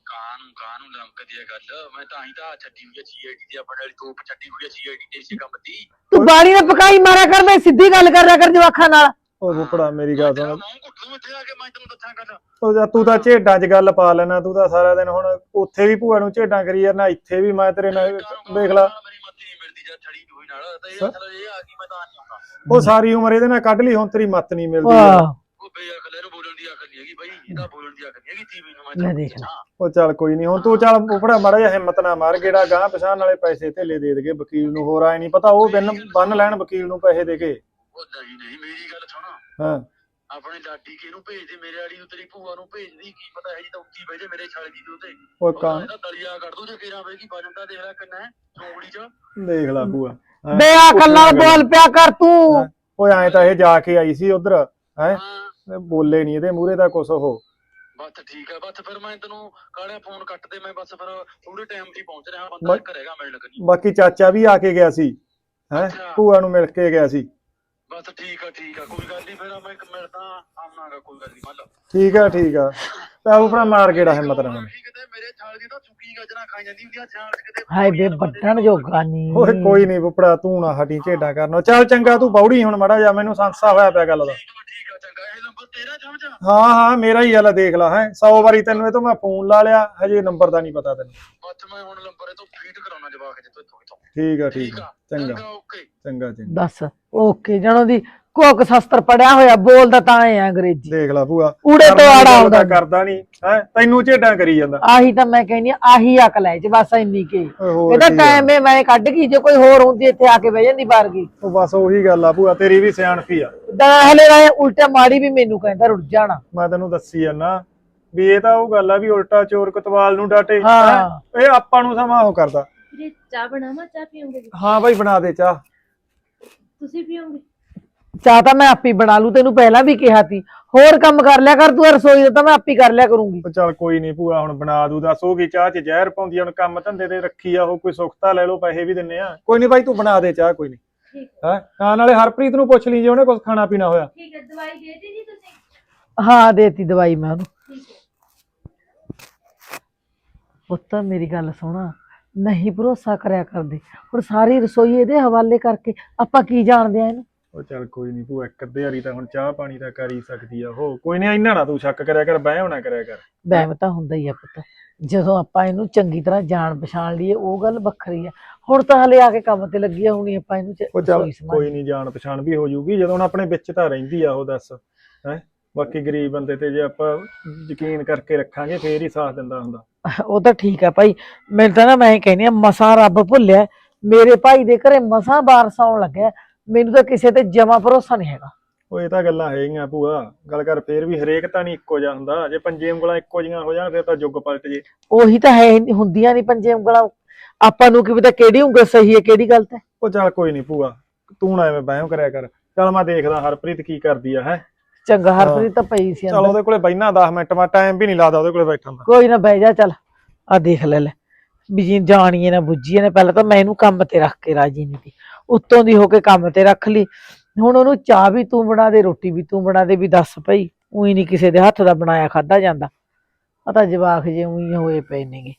ਆ ਗੱਲ। ਮੈਂ ਤਾਂ ਹੀ ਤਾਂ ਛੱਡੀ ਹੋਈ ਆ ਸੀਆਈਡੀ ਦੀ ਆਪਣੇ ਵਾਲੀ ਤੋਪ ਛੱਡੀ ਹੋਈ ਆ ਸੀਆਈਡੀ ਦੇ ਇਸੇ ਕੰਮ ਦੀ। ਤੂੰ ਬਾਣੀ ਨਾ ਪਕਾਈ ਮਾਰਿਆ ਕਰ ਮੈਂ ਸਿੱਧੀ ਗੱਲ ਕਰਿਆ ਕਰ ਜਵਾਖਾਂ ਨਾਲ। ਉਹ ਫੁੱਫੜਾ ਮੇਰੀ ਗੱਲ ਸੁਣ। ਮੂੰਹ ਘੁੱਟੂ ਇੱਥੇ ਆ ਕੇ ਮੈਂ ਤੈਨੂੰ ਦੱਸਾਂ ਗੱਲ। ਉਹ ਜਾ ਤੂੰ ਤਾਂ ਝੇਡਾਂ 'ਚ ਗੱਲ ਪਾ ਲੈਣਾ ਤੂੰ ਤਾਂ ਸਾਰਾ ਦਿਨ ਹੁਣ ਉੱਥੇ ਵੀ ਭੂਆ ਨੂੰ ਝੇਡਾਂ ਕਰੀ ਜਾਂਦਾ ਇੱਥੇ ਵੀ ਮੈਂ ਤੇਰੇ ਨਾਲ ਦੇਖ ਲਾ। ਮੇਰੀ ਮੱਤੀ ਨਹੀਂ ਮਿਲਦੀ ਜਾਂ ਛੜੀ ਹੋਈ ਨਾਲ ਤੇ ਇਹ। ਅਸਲ ਇਹ ਆ ਗਈ ਮੈਂ ਤਾਂ ਨਹੀਂ ਆਉਂਦਾ। ਉਹ ਸਾਰੀ ਉਮਰ ਇਹਦੇ ਨਾਲ ਕੱਢ ਲਈ ਹੁਣ ਤੇਰੀ ਮੱਤ ਨਹੀਂ ਮਿਲਦੀ। ਵਾਹ। ਉਹ ਬੇਅਕਲ ਇਹਨੂੰ ਬੋਲਣ ਦੀ ਅਕਲ ਨਹੀਂ ਹੈਗੀ ਬਾਈ ਇਹਦਾ ਬੋਲਣ ਦੀ ਅਕਲ ਨਹੀਂ ਹੈਗੀ ਟੀਵੀ ਨੂੰ ਮੈਂ ਲੈ ਦੇਖ ਲੈ। ਉਹ ਚੱਲ ਕੋਈ ਨਹੀਂ ਹੁਣ ਤੂੰ ਚੱਲ ਫੁੱਫੜਾ ਮਾੜਾ ਜਿਹਾ ਹਿੰਮਤ ਨਾ ਮਾਰ ਗੇੜਾ ਗਾਂ ਪਛਾਣ ਵਾਲੇ ਪੈਸੇ ਧੇਲੇ ਦੇ ਦੇਗੇ ਵਕੀਲ ਨੂੰ ਹੋਰ ਆਏ ਨਹੀਂ ਪਤਾ ਉਹ ਬੰਨ ਬੰਨ ਲੈਣ ਵਕੀਲ ਨੂੰ ਪੈਸੇ ਦੇ ਕੇ। ਉਹ ਨਹੀਂ ਨਹੀਂ ਮੇਰੀ ਗੱਲ ਸੁਣ। ਹਾਂ। ਆਪਣੇ ਲਾਡੀ ਕੇ ਨੂੰ ਭੇਜ ਦੇ ਮੇਰੇ ਵਾਲੀ ਨੂੰ ਤੇਰੀ ਭੂਆ ਨੂੰ ਭੇਜਦੀ ਕੀ ਪਤਾ ਹੈ ਜੀ ਤਾਂ ਉੱਤੀ ਬਹਿ ਜੇ ਮੇਰੇ ਛਾਲੇ ਦੀ ਉਹਤੇ ਉਹ ਕਾਂ ਇਹਦਾ ਦਲੀਆ ਕੱਢ ਦੂ ਜੇ ਕਿਰਾਂ ਵੇਗੀ ਵਜਨ ਦਾ ਦੇਖ ਲੈ ਕਿੰਨਾ ਹੈ ਚੋਂਗੜੀ ਚ। ਦੇਖ ਲੈ ਭੂਆ। ਹੈਂ। ਬੇ ਅਕਲ ਨਾਲ ਬੋਲ ਪਿਆ ਕਰ ਤੂੰ। ਓਏ ਐਂ ਤਾਂ ਇਹ ਜਾ ਕੇ ਆਈ ਸੀ ਉਧਰ ਹਾਂ। ਬੋਲੇ ਨਹੀਂ ਇਹਦੇ ਮੂਹਰੇ ਦਾ ਕੁਛ ਉਹ। ਬਸ ਠੀਕ ਹੈ ਬਸ ਫਿਰ ਮੈਂ ਤੈਨੂੰ ਕਾਲਿਆ ਫੋਨ ਕੱਟ ਦੇ ਮੈਂ ਬਸ ਫਿਰ ਥੋੜੇ ਟਾਈਮ ਹੀ ਪਹੁੰਚ ਰਿਹਾ ਬੰਦਾ ਬਸ- ਘਰੇਗਾ ਮਿਲਣ ਲੱਗਣੀ ਬਾਕੀ ਚਾਚਾ ਵੀ ਆ ਕੇ ਗਿਆ ਸੀ ਹੈ ਅੱਛਾ। ਭੂਆ ਨੂੰ ਮਿਲ ਕੇ ਗਿਆ ਸੀ। ਬਸ ਠੀਕ ਆ ਠੀਕ ਆ। ਕੋਈ ਗੱਲ ਨਹੀਂ ਫਿਰ ਮੈਂ ਇੱਕ ਮਿਲਦਾ ਆਉਣਾਗਾ ਕੋਈ ਗੱਲ ਨਹੀਂ ਮੰਨ ਲਾ ਠੀਕ ਆ ਠੀਕ ਆ। ਤਾਂ ਉਹ ਆਪਣਾ ਮਾਰ ਗੇੜਾ ਹਿੰਮਤ ਨਾਲ। ਕਿਤੇ ਮੇਰੇ ਛਾਲ ਦੀ ਤਾਂ ਸੁੱਕੀ ਗਜਣਾ ਖਾਈ ਜਾਂਦੀ ਹੁੰਦੀ ਆ ਛਾਲ ਕਿਤੇ ਹਾਏ ਬੇ ਵੱਡਣ ਜੋਗਾ ਨਹੀਂ ਓਏ ਕੋਈ ਨਹੀਂ ਬੁੱਪੜਾ ਤੂੰ ਨਾ ਹਟੀ ਝੇਡਾਂ ਕਰਨੋਂ। ਚੱਲ ਚੰਗਾ ਤੂੰ ਬੌੜੀ ਹੁਣ ਮੜਾ ਜਾ ਮੈਨੂੰ ਸੰਸਾ ਹੋਇਆ ਪਿਆ ਗੱਲ ਦਾ। ਠੀਕ ਆ ਚੰਗਾ। ਇਹ ਨੰਬਰ ਤੇਰਾ ਸਮਝ ਹਾਂ ਹਾਂ ਮੇਰਾ ਹੀ ਗੱਲ ਦੇਖ ਲਾ ਹੈ। 100 ਵਾਰੀ ਤੈਨੂੰ ਇਹ ਤੋਂ ਮੈਂ ਫੋਨ ਲਾ ਲਿਆ ਹਜੇ ਨੰਬਰ ਦਾ ਨਹੀਂ ਪਤਾ ਤੈਨੂੰ। ਬਸ ਮੈਂ ਹੁਣ ਨੰਬਰ ਇਹ ਤੋਂ ਫੀਡ ਕਰਾਉਣਾ ਜਵਾਕ ਜਿੱਥੋਂ ਇੱਥੋਂ ਇੱਥੋਂ। ਠੀਕ ਆ ਠੀਕ ਆ। ਚੰਗਾ ਓਕੇ। ਚੰਗਾ ਚੰਗਾ। ਦੱਸ। ਓਕੇ ਜਣੋ ਦੀ ਕੋਕ ਸ਼ਸਤਰ ਪੜਿਆ ਹੋਇਆ ਬੋਲਦਾ ਤਾਂ ਐ ਆ ਅੰਗਰੇਜ਼ੀ। ਦੇਖ ਲਾ ਭੂਆ ਊੜੇ ਤੋਂ ਆੜਾ ਆਉਂਦਾ ਕਰਦਾ ਨਹੀਂ ਹੈ ਤੈਨੂੰ ਝੇਡਾਂ ਕਰੀ ਜਾਂਦਾ। ਆਹੀ ਤਾਂ ਮੈਂ ਕਹਿੰਦੀ ਆ ਆਹੀ ਅਕਲ ਹੈ ਚ ਬਸ ਇੰਨੀ ਕੇ। ਇਹਦਾ ਆ। ਟਾਈਮ ਹੈ ਮੈਂ ਕੱਢ ਗਈ ਜੇ ਕੋਈ ਹੋਰ ਹੁੰਦੀ ਇੱਥੇ ਆ ਕੇ ਬਹਿ ਜਾਂਦੀ ਬਾਹਰ ਗਈ ਉਹ ਬਸ ਉਹੀ ਗੱਲ ਆ ਭੂਆ ਤੇਰੀ ਵੀ ਸਿਆਣਪੀ ਆ। ਹਲੇ ਰਾਏ ਉਲਟਾ ਮਾੜੀ ਵੀ ਮੈਨੂੰ ਕਹਿੰਦਾ ਰੁੱਟ ਜਾਣਾ। ਮੈਂ ਤੈਨੂੰ ਦੱਸੀ ਜਾਂਦਾ ਵੀ ਇਹ ਤਾਂ ਉਹ ਗੱਲ ਆ ਵੀ ਉਲਟਾ ਚੋਰ ਕਤਵਾਲ ਨੂੰ ਡਾਟੇ? ਇਹ ਆਪਾਂ ਨੂੰ ਸਮਾਂ ਉਹ ਕਰਦਾ। ਵੀਰੇ ਚਾਹ ਬਣਾਵਾਂ ਚਾਹ ਪੀਓਗੇ? ਹਾਂ ਬਾਈ ਬਣਾ ਦੇ ਚਾਹ। ਤੁਸੀਂ ਪੀਓਗੇ? ਚਾਹ ਤਾਂ ਮੈਂ ਆਪੀ ਬਣਾ ਲੂ ਤੈਨੂੰ ਪਹਿਲਾਂ ਵੀ ਕਿਹਾ ਸੀ। ਹੋਰ ਕੰਮ ਕਰ ਲਿਆ ਕਰ ਤੂੰ ਰਸੋਈ ਦਾ ਤਾਂ ਮੈਂ ਆਪੀ ਕਰ ਲਿਆ ਕਰੂੰਗੀ। ਉਹ ਚੱਲ ਕੋਈ ਨਹੀਂ ਭੂਆ ਹੁਣ ਬਣਾ ਦੂ ਦੱਸ ਉਹ ਕੀ ਚਾਹ 'ਚ ਜ਼ਹਿਰ ਪਾਉਂਦੀ ਆ ਹੁਣ ਕੰਮ ਧੰਦੇ ਤੇ ਰੱਖੀ ਆ ਉਹ ਕੋਈ ਸੁਖਤਾ ਲੈ ਲਓ ਪੈਸੇ ਵੀ ਦਿੰਨੇ ਆ। ਕੋਈ ਨਹੀਂ ਬਾਈ ਤੂੰ ਬਣਾ ਦੇ ਚਾਹ ਕੋਈ ਨਹੀਂ ਠੀਕ। ਹੈ? ਹਾਂ ਨਾਲੇ ਹਰਪ੍ਰੀਤ ਨੂੰ ਪੁੱਛ ਲਈ ਜੇ ਉਹਨੇ ਕੁਝ ਖਾਣਾ ਪੀਣਾ ਹੋਇਆ। ਠੀਕ ਹੈ ਦਵਾਈ ਦੇ ਦਿੱਤੀ ਜੀ ਤੁਸੀਂ? ਹਾਂ ਦੇਤੀ ਦਵਾਈ ਮੈਂ ਉਹਨੂੰ। ਠੀਕ ਹੈ। ਪੁੱਤ ਮੇਰੀ ਗੱਲ ਸੁਣਾ। ਨਹੀਂ ਭਰੋਸਾ ਕਰਿਆ ਕਰਦੇ। ਹੁਣ ਸਾਰੀ ਰਸੋਈ ਇਹਦੇ ਹਵਾਲੇ ਕਰਕੇ ਆਪਾਂ ਕੀ ਜਾਣਦੇ ਆ ਇਹਨੂੰ? ਉਹ ਚੱਲ ਕੋਈ ਨਹੀਂ ਭੂਆ ਇੱਕ ਅੱਧੇ ਵਾਰੀ ਤਾਂ ਹੁਣ ਚਾਹ ਪਾਣੀ ਤਾਂ ਕਰ ਹੀ ਸਕਦੀ ਆ ਉਹ। ਕੋਈ ਨਹੀਂ ਇੰਨਾ ਨਾ ਤੂੰ ਸ਼ੱਕ ਕਰਿਆ ਕਰ ਬਹਿ ਹੋਣਾ ਕਰਿਆ ਕਰ। ਵਹਿਮ ਤਾਂ ਹੁੰਦਾ ਹੀ ਆ ਪੁੱਤ। ਜਦੋਂ ਆਪਾਂ ਇਹਨੂੰ ਚੰਗੀ ਤਰ੍ਹਾਂ ਜਾਣ ਪਛਾਣ ਲਈਏ ਉਹ ਗੱਲ ਵੱਖਰੀ ਆ। ਹੁਣ ਤਾਂ ਹਲੇ ਆ ਕੇ ਕੰਮ ਤੇ ਲੱਗੀ ਹੋਣੀ ਆਪਾਂ ਇਹਨੂੰ ਕੋਈ ਨਹੀਂ ਜਾਣ ਪਛਾਣ ਵੀ ਹੋ ਜੂਗੀ ਜਦੋਂ ਹੁਣ ਆਪਣੇ ਵਿੱਚ ਤਾਂ ਰਹਿੰਦੀ ਆ ਉਹ ਦੱਸ। ਹੈ? ਬਾਕੀ ਗਰੀਬ ਬੰਦੇ ਤੇ ਜੇ ਆਪਾਂ ਯਕੀਨ ਕਰਕੇ ਰੱਖਾਂਗੇ ਫੇਰ ਹੀ ਸਾਥ ਦਿੰਦਾ ਹੁੰਦਾ। ਉਹ ਤਾਂ ਠੀਕ ਆ ਭਾਈ। ਮੈਨੂੰ ਤਾਂ ਨਾ ਮੈਂ ਕਹਿੰਦੀ ਆ ਮਸਾਂ ਰੱਬ ਭੁੱਲਿਆ। ਮੇਰੇ ਭਾਈ ਦੇ ਘਰੇ ਮਸਾਂ ਬਾਰਸ ਆਉਣ ਲੱਗਿਆ। ਮੈਨੂੰ ਤਾਂ ਕਿਸੇ ਤੇ ਜਮਾ ਭਰੋਸਾ ਨਹੀਂ ਹੈਗਾ। ਉਹ ਇਹ ਤਾਂ ਗੱਲਾਂ ਹੈਗੀਆਂ ਭੂਆ। ਗੱਲ ਕਰ ਫੇਰ ਵੀ ਹਰੇਕ ਤਾਂ ਨਹੀਂ ਇੱਕੋ ਜਿਹਾ ਹੁੰਦਾ। ਜੇ ਪੰਜੇ ਉਂਗਲਾਂ ਇੱਕੋ ਜਿਹੀਆਂ ਹੋ ਜਾਣ ਫਿਰ ਤਾਂ ਯੁੱਗ ਪਲਟ ਜੇ। ਉਹੀ ਤਾਂ ਹੈ ਹੁੰਦੀਆਂ ਨਹੀਂ ਪੰਜੇ ਉਂਗਲਾਂ। ਆਪਾਂ ਨੂੰ ਕੀ ਪਤਾ ਕਿਹੜੀ ਉਂਗਲ ਸਹੀ ਹੈ ਕਿਹੜੀ ਗਲਤ ਹੈ? ਉਹ ਚੱਲ ਕੋਈ ਨਹੀਂ ਭੂਆ। ਤੂੰ ਨਾ ਐਵੇਂ ਬਹਿਮ ਕਰਿਆ ਕਰ। ਚੱਲ ਮੈਂ ਦੇਖਦਾ ਹਰਪ੍ਰੀਤ ਕੀ ਕਰਦੀ ਆ ਹੈ? ਚੰਗਾ ਹਰਪ੍ਰੀਤ ਤਾਂ ਪਈ ਸੀ ਚੱਲ ਉਹਦੇ ਕੋਲੇ ਬੈਠਣਾ 10 ਮਿੰਟ ਮੈਂ ਟਾਈਮ ਵੀ ਨਹੀਂ ਲਾਦਾ ਉਹਦੇ ਕੋਲੇ ਬੈਠਣ ਦਾ। ਕੋਈ ਨਾ ਬਹਿ ਜਾ ਚੱਲ। ਆ ਦੇਖ ਲੈ ਲੈ ਵੀ ਜੀ ਜਾਣੀਏ ਨਾ ਬੁੱਝੀਏ ਨਾ ਪਹਿਲਾਂ ਤਾਂ ਮੈਂ ਇਹਨੂੰ ਕੰਮ ਤੇ ਰੱਖ ਕੇ ਰਾਜੀ ਨਹੀਂ ਸੀ। ਉੱਤੋਂ ਦੀ ਹੋ ਕੇ ਕੰਮ ਤੇ ਰੱਖ ਲਈ। ਹੁਣ ਉਹਨੂੰ ਚਾਹ ਵੀ ਤੂੰ ਬਣਾ ਦੇ ਰੋਟੀ ਵੀ ਤੂੰ ਬਣਾ ਦੇ ਵੀ ਦੱਸ ਭਈ ਉਹੀ ਨਹੀਂ ਕਿਸੇ ਦੇ ਹੱਥ ਦਾ ਬਣਾਇਆ ਖਾਦਾ ਜਾਂਦਾ। ਆ ਤਾਂ ਜਵਾਕ ਜੇ ਉਹੀ ਹੋਏ ਪਏ ਨੇਗੇ।